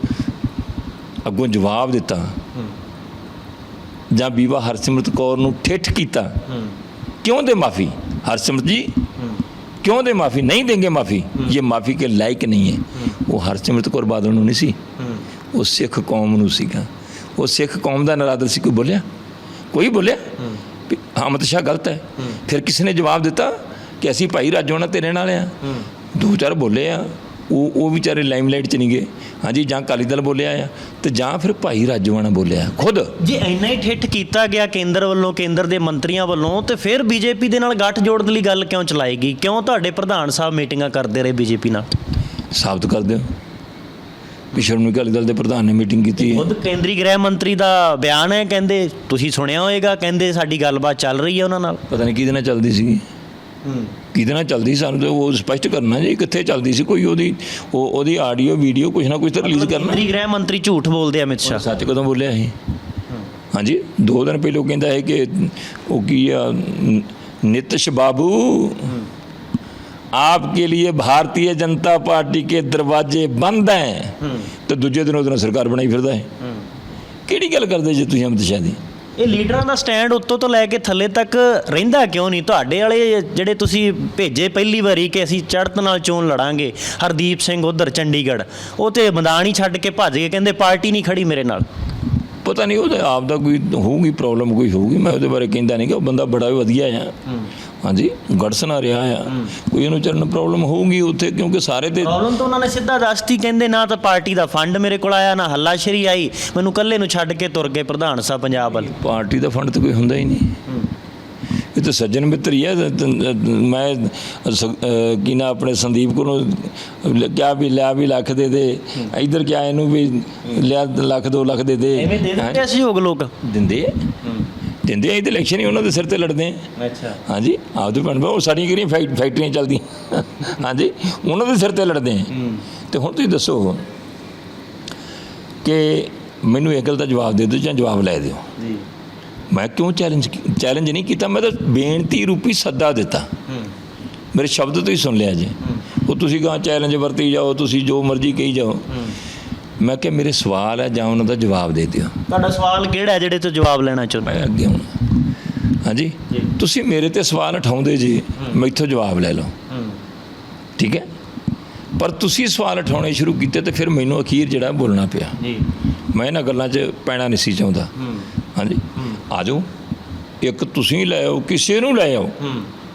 S1: ਅੱਗੋਂ ਜਵਾਬ ਦਿੱਤਾ, ਜਾਂ ਬੀਬਾ ਹਰਸਿਮਰਤ ਕੌਰ ਨੂੰ ਠਿੱਠ ਕੀਤਾ, ਕਿਉਂ ਦੇ ਮਾਫੀ? ਹਰਸਿਮਰਤ ਜੀ, ਕਿਉਂ ਦੇ ਮਾਫੀ? ਨਹੀਂ ਦੇंगे ਮਾਫੀ? ਇਹ ਮਾਫੀ ਕੇ ਲਾਇਕ ਨਹੀਂ ਹੈ। ਉਹ ਹਰਸਿਮਰਤ ਕੌਰ ਬਾਦਲ ਨੂੰ ਨਹੀਂ ਸੀ। ਉਹ ਸਿੱਖ ਕੌਮ ਨੂੰ ਸੀਗਾ। ਉਹ ਸਿੱਖ ਕੌਮ ਦਾ ਨਰਾਦਰ ਸੀ, ਕੋਈ ਬੋਲਿਆ? ਕੋਈ ਬੋਲਿਆ? ਵੀ ਸ਼ਾਹ ਗਲਤ ਹੈ। ਫਿਰ ਕਿਸੇ ਨੇ ਜਵਾਬ ਦਿੱਤਾ? ਕਿ ਅਸੀਂ ਭਾਈ ਰਾਜੋਣਾ ਤੇਰੇ ਨਾਲ ਆ ਦੋ ਚਾਰ ਬੋਲੇ ਆ ਉਹ ਉਹ ਵਿਚਾਰੇ ਲਾਈਮਲਾਈਟ 'ਚ ਨਹੀਂ ਗਏ। ਹਾਂਜੀ ਜਾਂ ਅਕਾਲੀ ਦਲ ਬੋਲਿਆ ਆ ਤੇ ਜਾਂ ਫਿਰ ਭਾਈ ਰਾਜਵਾਨਾ ਬੋਲਿਆ। ਖੁਦ।
S2: ਜੇ ਇੰਨਾ ਹੀ ਠਿੱਠ ਕੀਤਾ ਗਿਆ ਕੇਂਦਰ ਵੱਲੋਂ ਕੇਂਦਰ ਦੇ ਮੰਤਰੀਆਂ ਵੱਲੋਂ ਤੇ ਫਿਰ ਬੀਜੇਪੀ ਦੇ ਨਾਲ ਗੱਠ ਜੋੜਨ ਲਈ ਗੱਲ ਕਿਉਂ ਚਲਾਏਗੀ? ਕਿਉਂ ਤੁਹਾਡੇ ਪ੍ਰਧਾਨ ਸਾਹਿਬ ਮੀਟਿੰਗਾਂ ਕਰਦੇ ਰਹੇ ਬੀਜੇਪੀ ਨਾਲ?
S1: ਸਾਬਤ ਕਰ ਦਿਓ ਕਿ ਸ਼੍ਰੋਮਣੀ ਅਕਾਲੀ ਦਲ ਦੇ ਪ੍ਰਧਾਨ ਨੇ ਮੀਟਿੰਗ ਕੀਤੀ ਹੈ।
S2: ਖੁਦ ਕੇਂਦਰੀ ਗ੍ਰਹਿ ਮੰਤਰੀ ਦਾ ਬਿਆਨ ਹੈ ਕਹਿੰਦੇ ਤੁਸੀਂ ਸੁਣਿਆ ਹੋਵੇਗਾ ਕਹਿੰਦੇ ਸਾਡੀ ਗੱਲਬਾਤ ਚੱਲ ਰਹੀ ਹੈ ਉਹਨਾਂ ਨਾਲ।
S1: ਪਤਾ ਨਹੀਂ ਕਿਹਦੇ ਨਾਲ ਚੱਲਦੀ ਸੀਗੀ।
S2: ਹੂੰ।
S1: ਕਿਹਦੇ ਨਾਲ ਚੱਲਦੀ ਸੀ, ਸਾਨੂੰ ਤੇ ਉਹ ਸਪਸ਼ਟ ਕਰਨਾ ਜੀ ਕਿੱਥੇ ਚੱਲਦੀ ਸੀ ਕੋਈ ਉਹਦੀ ਉਹ ਉਹਦੀ ਆਡੀਓ ਵੀਡੀਓ ਕੁਝ ਨਾ ਕੁਝ ਤਾਂ ਰਿਲੀਜ਼ ਕਰਨਾ
S2: ਕੇਂਦਰੀ ਗ੍ਰਹਿ ਮੰਤਰੀ ਝੂਠ ਬੋਲਦੇ ਆ ਅਮਿਤ ਸ਼ਾਹ
S1: ਸੱਚ ਕਦੋਂ ਬੋਲਿਆ ਸੀ ਹਾਂਜੀ ਦੋ ਦਿਨ ਪਹਿਲਾਂ ਕਹਿੰਦਾ ਹੈ ਕਿ ਉਹ ਕੀ ਆ ਨ- ਨਿਤਿਸ਼ ਬਾਬੂ आपके लिए भारतीय जनता पार्टी के दरवाजे बंद हैं ਤੇ ਦੂਜੇ ਦਿਨ ਉਹਦੇ ਨਾਲ ਸਰਕਾਰ ਬਣਾਈ ਫਿਰਦਾ ਹੈ ਕਿਹੜੀ ਗੱਲ ਕਰਦੇ ਜੇ ਤੁਸੀਂ ਅਮਿਤ ਸ਼ਾਹ ਦੀ
S2: ਇਹ ਲੀਡਰਾਂ ਦਾ ਸਟੈਂਡ ਉੱਤੋਂ ਤੋਂ ਲੈ ਕੇ ਥੱਲੇ ਤੱਕ ਰਹਿੰਦਾ ਕਿਉਂ ਨਹੀਂ? ਤੁਹਾਡੇ ਵਾਲੇ ਜਿਹੜੇ ਤੁਸੀਂ ਭੇਜੇ ਪਹਿਲੀ ਵਾਰੀ ਕਿ ਅਸੀਂ ਚੜ੍ਹਤ ਨਾਲ ਚੋਣ ਲੜਾਂਗੇ, ਹਰਦੀਪ ਸਿੰਘ ਉਧਰ, ਚੰਡੀਗੜ੍ਹ, ਉਹ ਤੇ ਮੈਦਾਨ ਹੀ ਛੱਡ ਕੇ ਭੱਜ ਗਏ, ਕਹਿੰਦੇ ਪਾਰਟੀ ਨਹੀਂ ਖੜੀ ਮੇਰੇ ਨਾਲ।
S1: ਪਤਾ ਨਹੀਂ ਉਹਦਾ ਆਪ ਦਾ ਕੋਈ ਹੋਊਗੀ ਪ੍ਰੋਬਲਮ ਕੋਈ ਹੋਊਗੀ ਮੈਂ ਉਹਦੇ ਬਾਰੇ ਕਹਿੰਦਾ ਨਹੀਂ ਕਿ ਉਹ ਬੰਦਾ ਬੜਾ ਵਧੀਆ ਆ। ਹਾਂਜੀ ਗੜਸ ਨਾ ਰਿਹਾ ਆ। ਕੋਈ ਇਹਨੂੰ ਚਰਨ ਪ੍ਰੋਬਲਮ ਹੋਊਗੀ ਉੱਥੇ ਕਿਉਂਕਿ ਸਾਰੇ ਤੇ
S2: ਪ੍ਰੋਬਲਮ ਤਾਂ ਉਹਨਾਂ ਨੇ ਸਿੱਧਾ ਦੱਸਤੀ ਕਹਿੰਦੇ ਨਾ ਤਾਂ ਪਾਰਟੀ ਦਾ ਫੰਡ ਮੇਰੇ ਕੋਲ ਆਇਆ ਨਾ ਹੱਲਾਸ਼ੇਰੀ ਆਈ। ਮੈਨੂੰ ਕੱਲੇ ਨੂੰ ਛੱਡ ਕੇ ਤੁਰ ਗਏ ਪ੍ਰਧਾਨ ਸਾਹਿਬ ਪੰਜਾਬ ਵੱਲ।
S1: ਪਾਰਟੀ ਦਾ ਫੰਡ ਤਾਂ ਕੋਈ ਹੁੰਦਾ ਹੀ ਨਹੀਂ। ਇਹ ਤਾਂ ਸੱਜਣ ਮਿੱਤਰ ਹੀ ਹੈ ਮੈਂ ਕੀ ਨਾ ਆਪਣੇ ਸੰਦੀਪ ਕੋਲੋਂ ਲ- ਕਿਹਾ ਵੀ ਲਿਆ ਵੀ ਲੱਖ ਦੇ ਦੇ। ਇਧਰ ਕਿਹਾ ਇਹਨੂੰ ਵੀ ਲਿਆ ਲੱਖ ਦੋ ਲੱਖ ਦੇ ਦੇ।
S2: ਐਵੇਂ ਦੇ
S1: ਹੈਂ?
S2: ਦਿੰਦੇ ਸਹਿਯੋਗ ਲੋਕ?
S1: ਦਿੰਦੇ। ਦਿੰਦੇ ਆ ਇਹ ਤਾਂ ਇਲੈਕਸ਼ਨ ਹੀ ਉਹਨਾਂ ਦੇ ਸਿਰ ਤੇ ਲੜਦੇ ਆ।
S2: ਅੱਛਾ।
S1: ਹਾਂਜੀ ਆਪਦੇ ਪਿੰਡ ਉਹ ਸਾਡੀਆਂ ਕਿਹੜੀਆਂ ਫੈਕ- ਫੈਕਟਰੀਆਂ ਚੱਲਦੀਆਂ? ਹਾਂਜੀ ਉਹਨਾਂ ਦੇ ਸਿਰ ਤੇ ਲੜਦੇ ਆ। ਤੇ ਹੁਣ ਤੁਸੀਂ ਦੱਸੋ ਕਿ ਮੈਨੂੰ ਇਹ ਗੱਲ ਦਾ ਜਵਾਬ ਦੇ ਦਿਓ ਜਾਂ ਜਵਾਬ ਲੈ ਦਿਓ।
S2: ਜੀ।
S1: ਮੈਂ ਕਿਉਂ ਚੈਲੰਜ ਚੈਲੰਜ ਨਹੀਂ ਕੀਤਾ? ਮੈਂ ਤਾਂ ਬੇਨਤੀ ਰੂਪੀ ਸੱਦਾ ਦਿੱਤਾ। ਮੇਰੇ ਸ਼ਬਦ ਤੋਂ ਹੀ ਸੁਣ ਲਿਆ ਜੀ। ਉਹ ਤੁਸੀਂ ਕਹਾਂ ਚੈਲੰਜ ਵਰਤੀ ਜਾਓ ਤੁਸੀਂ ਜੋ ਮਰਜ਼ੀ ਕਹੀ ਜਾਓ। ਮੈਂ ਕਿਹਾ ਮੇਰੇ ਸਵਾਲ ਹੈ ਜਾਂ ਉਹਨਾਂ ਦਾ ਜਵਾਬ ਦੇ ਦਿਓ।
S2: ਤੁਹਾਡਾ ਸਵਾਲ ਕਿਹੜਾ ਹੈ ਜਿਹੜੇ ਤੋਂ ਜਵਾਬ ਲੈਣਾ ਚਾਹੁੰਦੇ
S1: ਮੈਂ ਅੱਗੇ ਹੁਣ ਹਾਂਜੀ। ਤੁਸੀਂ ਮੇਰੇ ਤੇ ਸਵਾਲ ਉਠਾਉਂਦੇ ਜੀ ਮੈਥੋਂ ਜਵਾਬ ਲੈ ਲਓ। ਠੀਕ ਹੈ? ਪਰ ਤੁਸੀਂ ਸਵਾਲ ਉਠਾਉਣੇ ਸ਼ੁਰੂ ਕੀਤੇ ਤੇ ਫਿਰ ਮੈਨੂੰ ਅਖੀਰ ਜਿਹੜਾ ਬੋਲਣਾ ਪਿਆ।
S2: ਜੀ।
S1: ਮੈਂ ਇਹਨਾਂ ਗੱਲਾਂ 'ਚ ਪੈਣਾ ਨਹੀਂ ਸੀ ਚਾਹੁੰਦਾ। ਹਾਂਜੀ? ਆ ਜਾਓ ਇੱਕ ਤੁਸੀਂ ਲੈ ਆਓ ਕਿਸੇ ਨੂੰ ਲੈ ਆਓ।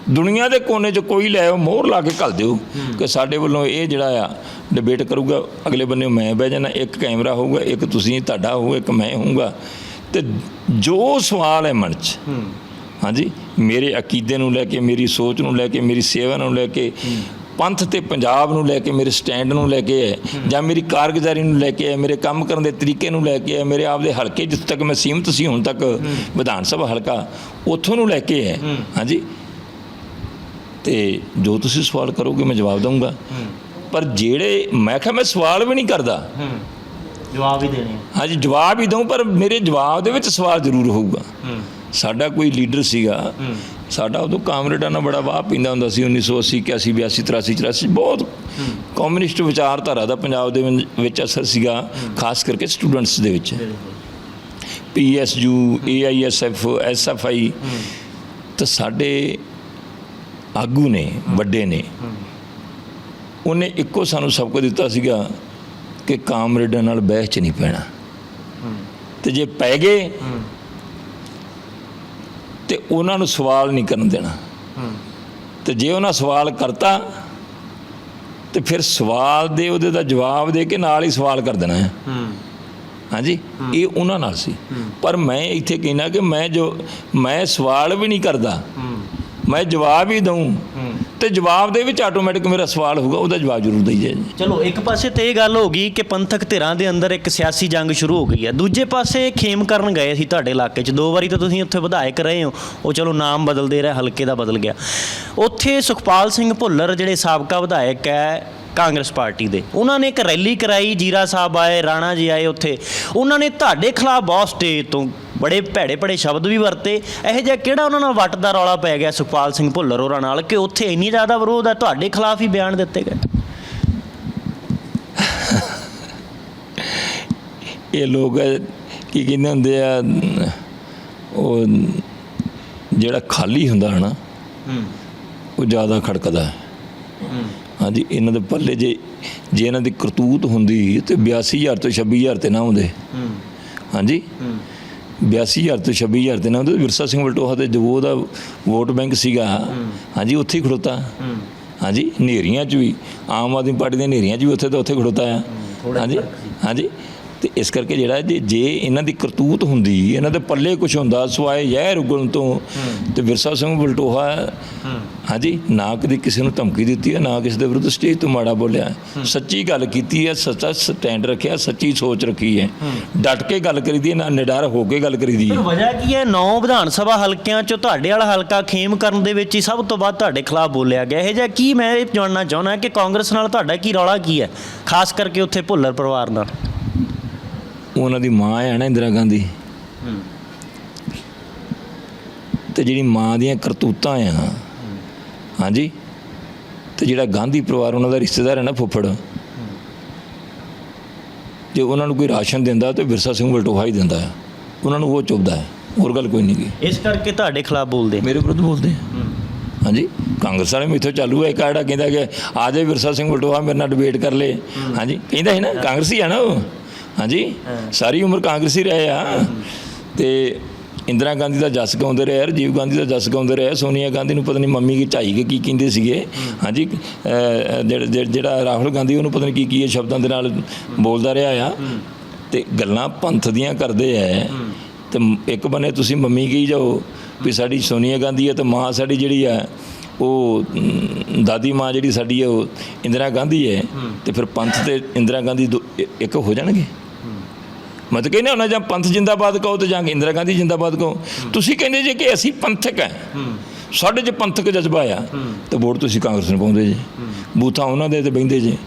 S1: ਦੁਨੀਆ ਦੇ ਕੋਨੇ 'ਚ ਕੋਈ ਲੈ ਆਓ ਮੋਹਰ ਲਾ ਕੇ ਘੱਲ ਦਿਓ ਕਿ ਸਾਡੇ ਵੱਲੋਂ ਇਹ ਜਿਹੜਾ ਆ ਡਿਬੇਟ ਕਰੂਗਾ ਅਗਲੇ ਬੰਨੇ ਮੈਂ ਬਹਿ ਜਾਣਾ ਇੱਕ ਕੈਮਰਾ ਹੋਊਗਾ ਇੱਕ ਤੁਸੀਂ ਤੁਹਾਡਾ ਹੋਊਗਾ ਇੱਕ ਮੈਂ ਹੋਊਗਾ। ਤੇ ਜੋ ਸਵਾਲ ਹੈ ਮਨ 'ਚ ਹਾਂਜੀ ਮੇਰੇ ਅਕੀਦੇ ਨੂੰ ਲੈ ਕੇ ਮੇਰੀ ਸੋਚ ਨੂੰ ਲੈ ਕੇ ਮੇਰੀ ਸੇਵਾ ਨੂੰ ਲੈ ਕੇ ਪੰਥ ਤੇ ਪੰਜਾਬ ਨੂੰ ਲੈ ਕੇ ਮੇਰੇ ਸਟੈਂਡ ਨੂੰ ਲੈ ਕੇ ਹੈ ਜਾਂ ਮੇਰੀ ਕਾਰਗੁਜ਼ਾਰੀ ਨੂੰ ਲੈ ਕੇ ਹੈ ਮੇਰੇ ਕੰਮ ਕਰਨ ਦੇ ਤਰੀਕੇ ਨੂੰ ਲੈ ਕੇ ਹੈ ਮੇਰੇ ਆਪ ਦੇ ਹਲਕੇ ਜਿੱਥੇ ਤੱਕ ਮੈਂ ਸੀਮਤ ਸੀ ਹੁਣ ਤੱਕ ਵਿਧਾਨ ਸਭਾ ਹਲਕਾ ਉੱਥੋਂ ਨੂੰ ਲੈ ਕੇ ਹੈ। ਹਾਂਜੀ। ਤੇ ਜੋ ਤੁਸੀਂ ਸਵਾਲ ਕਰੋਗੇ ਮੈਂ ਜਵਾਬ ਦਊਂਗਾ। ਪਰ ਜਿਹੜੇ ਮੈਂ ਕਿਹਾ ਮੈਂ ਸਵਾਲ ਵੀ ਨਹੀਂ ਕਰਦਾ।
S2: ਜਵਾਬ ਹੀ ਦੇਣੇ
S1: ਹਾਂਜੀ ਜਵਾਬ ਹੀ ਦਊਂ ਪਰ ਮੇਰੇ ਜਵਾਬ ਦੇ ਵਿੱਚ ਸਵਾਲ ਜ਼ਰੂਰ ਹੋਊਗਾ। ਸਾਡਾ ਕੋਈ ਲੀਡਰ ਸੀਗਾ ਸਾਡਾ ਉਦੋਂ ਕਾਮਰੇਡਾਂ ਨਾਲ ਬੜਾ ਵਾਹ ਪੀਂਦਾ ਹੁੰਦਾ ਸੀ 1980 81 82 83 84 ਬਹੁਤ ਕਮਿਊਨਿਸਟ ਵਿਚਾਰਧਾਰਾ ਦਾ ਪੰਜਾਬ ਦੇ ਵਿੱਚ- ਵਿੱਚ ਅਸਰ ਸੀਗਾ ਖਾਸ ਕਰਕੇ ਸਟੂਡੈਂਟਸ ਦੇ ਵਿੱਚ। ਪੀਐਸਯੂ ਏਆਈਐਸਐਫ ਐਸਐਫਆਈ ਤਾਂ ਸਾਡੇ ਆਗੂ ਨੇ ਵੱਡੇ ਨੇ। ਉਹਨੇ ਇੱਕੋ ਸਾਨੂੰ ਸਬਕ ਦਿੱਤਾ ਸੀਗਾ ਕਿ ਕਾਮਰੇਡਾਂ ਨਾਲ ਬਹਿਸ 'ਚ ਨਹੀਂ ਪੈਣਾ। ਤੇ ਜੇ ਪੈ ਗਏ ਤੇ ਉਹਨਾਂ ਨੂੰ ਸਵਾਲ ਨਹੀਂ ਕਰਨ ਦੇਣਾ। ਤੇ ਜੇ ਉਹਨਾਂ ਸਵਾਲ ਕਰਤਾ ਤੇ ਫਿਰ ਸਵਾਲ ਦੇ ਉਹਦੇ ਦਾ ਜਵਾਬ ਦੇ ਕੇ ਨਾਲ ਹੀ ਸਵਾਲ ਕਰ ਦੇਣਾ ਹੈ। ਹਾਂਜੀ? ਇਹ ਉਹਨਾਂ ਨਾਲ ਸੀ। ਪਰ ਮੈਂ ਇੱਥੇ ਕਹਿਣਾ ਕਿ ਮੈਂ ਜੋ ਮੈਂ ਸਵਾਲ ਵੀ ਨਹੀਂ ਕਰਦਾ। ਮੈਂ ਜਵਾਬ ਹੀ ਦਊਂ। ਤੇ ਜਵਾਬ ਦੇ ਵਿੱਚ ਆਟੋਮੈਟਿਕ ਮੇਰਾ ਸਵਾਲ ਹੋਊਗਾ, ਉਹਦਾ ਜਵਾਬ ਜ਼ਰੂਰ ਦੇਈ ਜਾਏ
S2: ਚਲੋ, ਇੱਕ ਪਾਸੇ ਤੇ ਇਹ ਗੱਲ ਹੋ ਗਈ ਕਿ ਪੰਥਕ ਧਿਰਾਂ ਦੇ ਅੰਦਰ ਇੱਕ ਸਿਆਸੀ ਜੰਗ ਸ਼ੁਰੂ ਹੋ ਗਈ ਹੈ। ਦੂਜੇ ਪਾਸੇ ਖੇਮ ਕਰਨ ਗਏ ਸੀ ਤੁਹਾਡੇ ਇਲਾਕੇ 'ਚ। ਦੋ ਵਾਰੀ ਤਾਂ ਤੁਸੀਂ ਉੱਥੇ ਵਿਧਾਇਕ ਰਹੇ ਹੋ। ਉਹ ਚਲੋ, ਨਾਮ ਬਦਲਦੇ ਰਹੇ, ਹਲਕੇ ਦਾ ਬਦਲ ਗਿਆ। ਉੱਥੇ ਸੁਖਪਾਲ ਸਿੰਘ ਭੁੱਲਰ, ਜਿਹੜੇ ਸਾਬਕਾ ਵਿਧਾਇਕ ਹੈ ਕਾਂਗਰਸ ਪਾਰਟੀ ਦੇ। ਉਹਨਾਂ ਨੇ ਇੱਕ ਰੈਲੀ ਕਰਾਈ ਜੀਰਾ ਸਾਹਿਬ ਆਏ ਰਾਣਾ ਜੀ ਆਏ ਉੱਥੇ। ਉਹਨਾਂ ਨੇ ਤੁਹਾਡੇ ਖਿਲਾਫ ਬਹੁਤ ਸਟੇਜ ਤੋਂ ਬੜੇ ਭੈੜੇ ਭੈੜੇ ਸ਼ਬਦ ਵੀ ਵਰਤੇ। ਇਹੋ ਜਿਹਾ ਕਿਹੜਾ ਉਹਨਾਂ ਨਾਲ ਵੱਟ ਦਾ ਰੌਲਾ ਪੈ ਗਿਆ ਸੁਖਪਾਲ ਸਿੰਘ ਭੁੱਲਰ ਹੋਰਾਂ ਨਾਲ ਕਿ ਉੱਥੇ ਇੰਨੀ ਜ਼ਿਆਦਾ ਵਿਰੋਧ ਹੈ ਤੁਹਾਡੇ ਖਿਲਾਫ ਹੀ ਬਿਆਨ ਦਿੱਤੇ ਗਏ?
S1: ਇਹ ਲੋਕ ਕੀ ਕਹਿੰਦੇ ਹੁੰਦੇ ਆ ਉਹ ਜਿਹੜਾ ਖਾਲੀ ਹੁੰਦਾ ਹੈ ਨਾ
S2: ਹੂੰ।
S1: ਉਹ ਜ਼ਿਆਦਾ ਖੜਕਦਾ ਹੂੰ। ਹਾਂਜੀ ਇਹਨਾਂ ਦੇ ਪੱਲੇ ਜੇ ਜੇ ਇਹਨਾਂ ਦੀ ਕਰਤੂਤ ਹੁੰਦੀ ਤੇ 82000 ਤੋਂ 26000 ਤੇ ਨਾ ਹੁੰਦੇ ਹਾਂਜੀ?
S2: ਹੂੰ।
S1: 82000 ਤੋਂ 26000 ਤੇ ਨਾ ਹੁੰਦੇ ਵਿਰਸਾ ਸਿੰਘ ਵਲਟੋਹਾ ਤੇ ਜੋ ਉਹਦਾ ਵੋਟ ਬੈਂਕ ਸੀਗਾ। ਹਾਂਜੀ ਉੱਥੇ ਹੀ ਖੜੋਤਾ। ਹਾਂਜੀ ਨੇਰੀਆਂ 'ਚ ਵੀ ਆਮ ਆਦਮੀ ਪਾਰਟੀ ਦੀਆਂ ਨੇਰੀਆਂ 'ਚ ਵੀ ਉੱਥੇ ਤਾਂ ਉੱਥੇ ਖੜੋਤਾ ਆ। ਹਾਂਜੀ ਹਾਂਜੀ। ਤੇ ਇਸ ਕਰਕੇ ਜਿਹੜਾ ਜੇ ਜੇ ਇਹਨਾਂ ਦੀ ਕਰਤੂਤ ਹੁੰਦੀ, ਇਹਨਾਂ ਦੇ ਪੱਲੇ ਕੁਝ ਹੁੰਦਾ, ਸਵਾਏ ਜ਼ਹਿਰ ਉਗਲਣ ਤੋਂ, ਤੇ ਵਿਰਸਾ ਸਿੰਘ ਬਲਟੋਹਾ, ਹਾਂਜੀ, ਨਾ ਕਦੀ ਕਿਸੇ ਨੂੰ ਧਮਕੀ ਦਿੱਤੀ ਹੈ ਨਾ ਕਿਸੇ ਦੇ ਵਿਰੁੱਧ ਸਟੇਜ ਤੋਂ ਮਾੜਾ ਬੋਲਿਆ। ਸੱਚੀ ਗੱਲ ਕੀਤੀ ਹੈ, ਸੱਚਾ ਸਟੈਂਡ ਰੱਖਿਆ, ਸੱਚੀ ਸੋਚ ਰੱਖੀ ਹੈ। ਡਟ ਕੇ ਗੱਲ ਕਰੀ ਦੀ ਨਾ ਨਿਡਰ ਹੋ ਕੇ ਗੱਲ ਕਰੀ
S2: ਦੀ ਵਜ੍ਹਾ ਕੀ ਹੈ? ਨੌ ਵਿਧਾਨ ਸਭਾ ਹਲਕਿਆਂ ਚੋਂ ਤੁਹਾਡੇ ਵਾਲਾ ਹਲਕਾ ਖੇਮ ਕਰਨ ਦੇ ਵਿੱਚ ਹੀ ਸਭ ਤੋਂ ਵੱਧ ਤੁਹਾਡੇ ਖਿਲਾਫ ਬੋਲਿਆ ਗਿਆ। ਇਹ ਜਿਹਾ ਕੀ ਮੈਂ ਇਹ ਜਾਣਨਾ ਚਾਹੁੰਦਾ ਕਿ ਕਾਂਗਰਸ ਨਾਲ ਤੁਹਾਡਾ ਕੀ ਰੌਲਾ ਕੀ ਹੈ? ਖਾਸ ਕਰਕੇ ਉੱਥੇ ਭੁੱਲਰ ਪਰਿਵਾਰ ਨਾਲ।
S1: ਉਹਨਾਂ ਦੀ ਮਾਂ ਹੈ ਨਾ ਇੰਦਰਾ ਗਾਂਧੀ। ਤੇ ਜਿਹੜੀ ਮਾਂ ਦੀਆਂ ਕਰਤੂਤਾਂ ਆ। ਹਾਂਜੀ? ਤੇ ਜਿਹੜਾ ਗਾਂਧੀ ਪਰਿਵਾਰ ਉਹਨਾਂ ਦਾ ਰਿਸ਼ਤੇਦਾਰ ਹੈ ਨਾ ਫੁੱਫੜ। ਜੇ ਉਹਨਾਂ ਨੂੰ ਕੋਈ ਰਾਸ਼ਨ ਦਿੰਦਾ ਤੇ ਵਿਰਸਾ ਸਿੰਘ ਬਲਟੋਹਾ ਹੀ ਦਿੰਦਾ ਉਹਨਾਂ ਨੂੰ ਉਹ ਚੁੱਭਦਾ ਹੈ ਹੋਰ ਗੱਲ ਕੋਈ ਨਹੀਂ ਗੀ।
S2: ਇਸ ਕਰਕੇ ਤੁਹਾਡੇ ਖਿਲਾਫ ਬੋਲਦੇ
S1: ਮੇਰੇ ਵਿਰੁੱਧ ਬੋਲਦੇ ਹਾਂਜੀ? ਕਾਂਗਰਸ ਵਾਲੇ ਮੇਥੋਂ ਚਾਲੂ ਹੈ ਇੱਕ ਆੜਾ ਕਹਿੰਦਾ ਕਿ ਆ ਜਾਏ ਵਿਰਸਾ ਸਿੰਘ ਬਲਟੋਹਾ ਮੇਰੇ ਨਾਲ ਡਿਬੇਟ ਕਰ ਲੇ। ਹਾਂਜੀ? ਕਹਿੰਦਾ ਹੈ ਨਾ ਕਾਂਗਰਸੀ ਆ ਨਾ ਉਹ। ਹਾਂਜੀ? ਸਾਰੀ ਉਮਰ ਕਾਂਗਰਸੀ ਰਹੇ ਆ। ਤੇ ਇੰਦਰਾ ਗਾਂਧੀ ਦਾ ਜਸ ਗਾਉਂਦੇ ਰਹੇ ਰਾਜੀਵ ਗਾਂਧੀ ਦਾ ਜਸ ਗਾਉਂਦੇ ਰਹੇ ਸੋਨੀਆ ਗਾਂਧੀ ਨੂੰ ਪਤਾ ਨਹੀਂ ਮੰਮੀ ਕੀ ਝਾਈ ਕੇ ਕੀ ਕਹਿੰਦੇ ਸੀਗੇ। ਹਾਂਜੀ? ਜਿਹੜਾ- ਰਾਹੁਲ ਗਾਂਧੀ ਉਹਨੂੰ ਪਤਾ ਨਹੀਂ ਕੀ ਕੀ ਇਹ ਸ਼ਬਦਾਂ ਦੇ ਨਾਲ ਬੋਲਦਾ ਰਿਹਾ ਆ। ਤੇ ਗੱਲਾਂ ਪੰਥ ਦੀਆਂ ਕਰਦੇ ਐ ਤੇ ਇੱਕ ਬੰਨੇ ਤੁਸੀਂ ਮੰਮੀ ਕਹੀ ਜਾਓ ਵੀ ਸਾਡੀ ਸੋਨੀਆ ਗਾਂਧੀ ਹੈ ਤੇ ਮਾਂ ਸਾਡੀ ਜਿਹੜੀ ਆ ਉਹ ਦਾਦੀ ਮਾਂ ਜਿਹੜੀ ਸਾਡੀ ਹੈ ਉਹ ਇੰਦਰਾ ਗਾਂਧੀ ਹੈ ਤੇ ਫਿਰ ਪੰਥ ਤੇ ਇੰਦਰਾ ਗਾਂਧੀ ਇੱਕ ਹੋ ਜਾਣਗੇ? ਮੈਂ ਤਾਂ ਕਹਿੰਦਾ ਉਹਨਾਂ ਜਾਂ ਪੰਥ ਜਿੰਦਾਬਾਦ ਕਹੋ ਤੇ ਜਾਂ ਇੰਦਰਾ ਗਾਂਧੀ ਜਿੰਦਾਬਾਦ ਕਹੋ। ਤੁਸੀਂ ਕਹਿੰਦੇ ਜੇ ਕਿ ਅਸੀਂ ਪੰਥਕ ਹੈ, ਸਾਡੇ 'ਚ ਪੰਥਕ ਜਜ਼ਬਾ ਆ, ਤੇ ਵੋਟ ਤੁਸੀਂ ਕਾਂਗਰਸ ਨੂੰ ਪਾਉਂਦੇ ਜੀ। ਬੂਥਾਂ ਉਹਨਾਂ ਦੇ ਤੇ ਬਹਿੰਦੇ ਜੀ।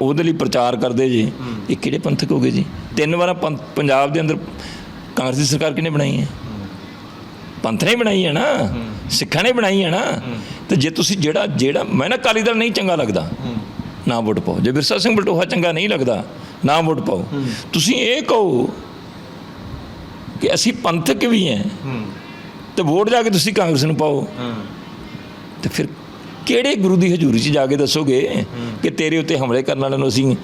S1: ਉਹਦੇ ਲਈ ਪ੍ਰਚਾਰ ਕਰਦੇ ਜੀ। ਇਹ ਕਿਹੜੇ ਪੰਥਕ ਹੋ ਗਏ ਜੀ? ਤਿੰਨ ਵਾਰਾਂ ਪੰਥ- ਪੰਜਾਬ ਦੇ ਅੰਦਰ ਕਾਂਗਰਸ ਦੀ ਸਰਕਾਰ ਕਿਹਨੇ ਬਣਾਈ ਹੈ? ਪੰਥ ਨੇ ਬਣਾਈ ਹੈ ਨਾ? ਸਿੱਖਾਂ ਨੇ ਬਣਾਈ ਹੈ ਨਾ? ਤੇ ਜੇ ਤੁਸੀਂ ਜਿਹੜਾ ਜਿਹੜਾ, ਮੈਂ ਨਾ ਅਕਾਲੀ ਦਲ ਨਹੀਂ ਚੰਗਾ ਲੱਗਦਾ। ਨਾ ਵੋਟ ਪਾਓ। ਜੇ ਬਿਰਸਾ ਸਿੰਘ ਬਲਟੋਹਾ ਚੰਗਾ ਨਹੀਂ ਲੱਗਦਾ ਨਾ ਵੋਟ ਪਾਓ। ਤੁਸੀਂ ਇਹ ਕਹੋ ਕਿ ਅਸੀਂ ਪੰਥਕ ਵੀ ਹਾਂ। ਤੇ ਵੋਟ ਜਾ ਕੇ ਤੁਸੀਂ ਕਾਂਗਰਸ ਨੂੰ ਪਾਓ। ਤੇ ਫਿਰ ਕਿਹੜੇ ਗੁਰੂ ਦੀ ਹਜ਼ੂਰੀ 'ਚ ਜਾ ਕੇ ਦੱਸੋਗੇ ਕਿ ਤੇਰੇ ਉੱਤੇ ਹਮਲੇ ਕਰਨ ਵਾਲਿਆਂ ਨੂੰ ਅਸੀਂ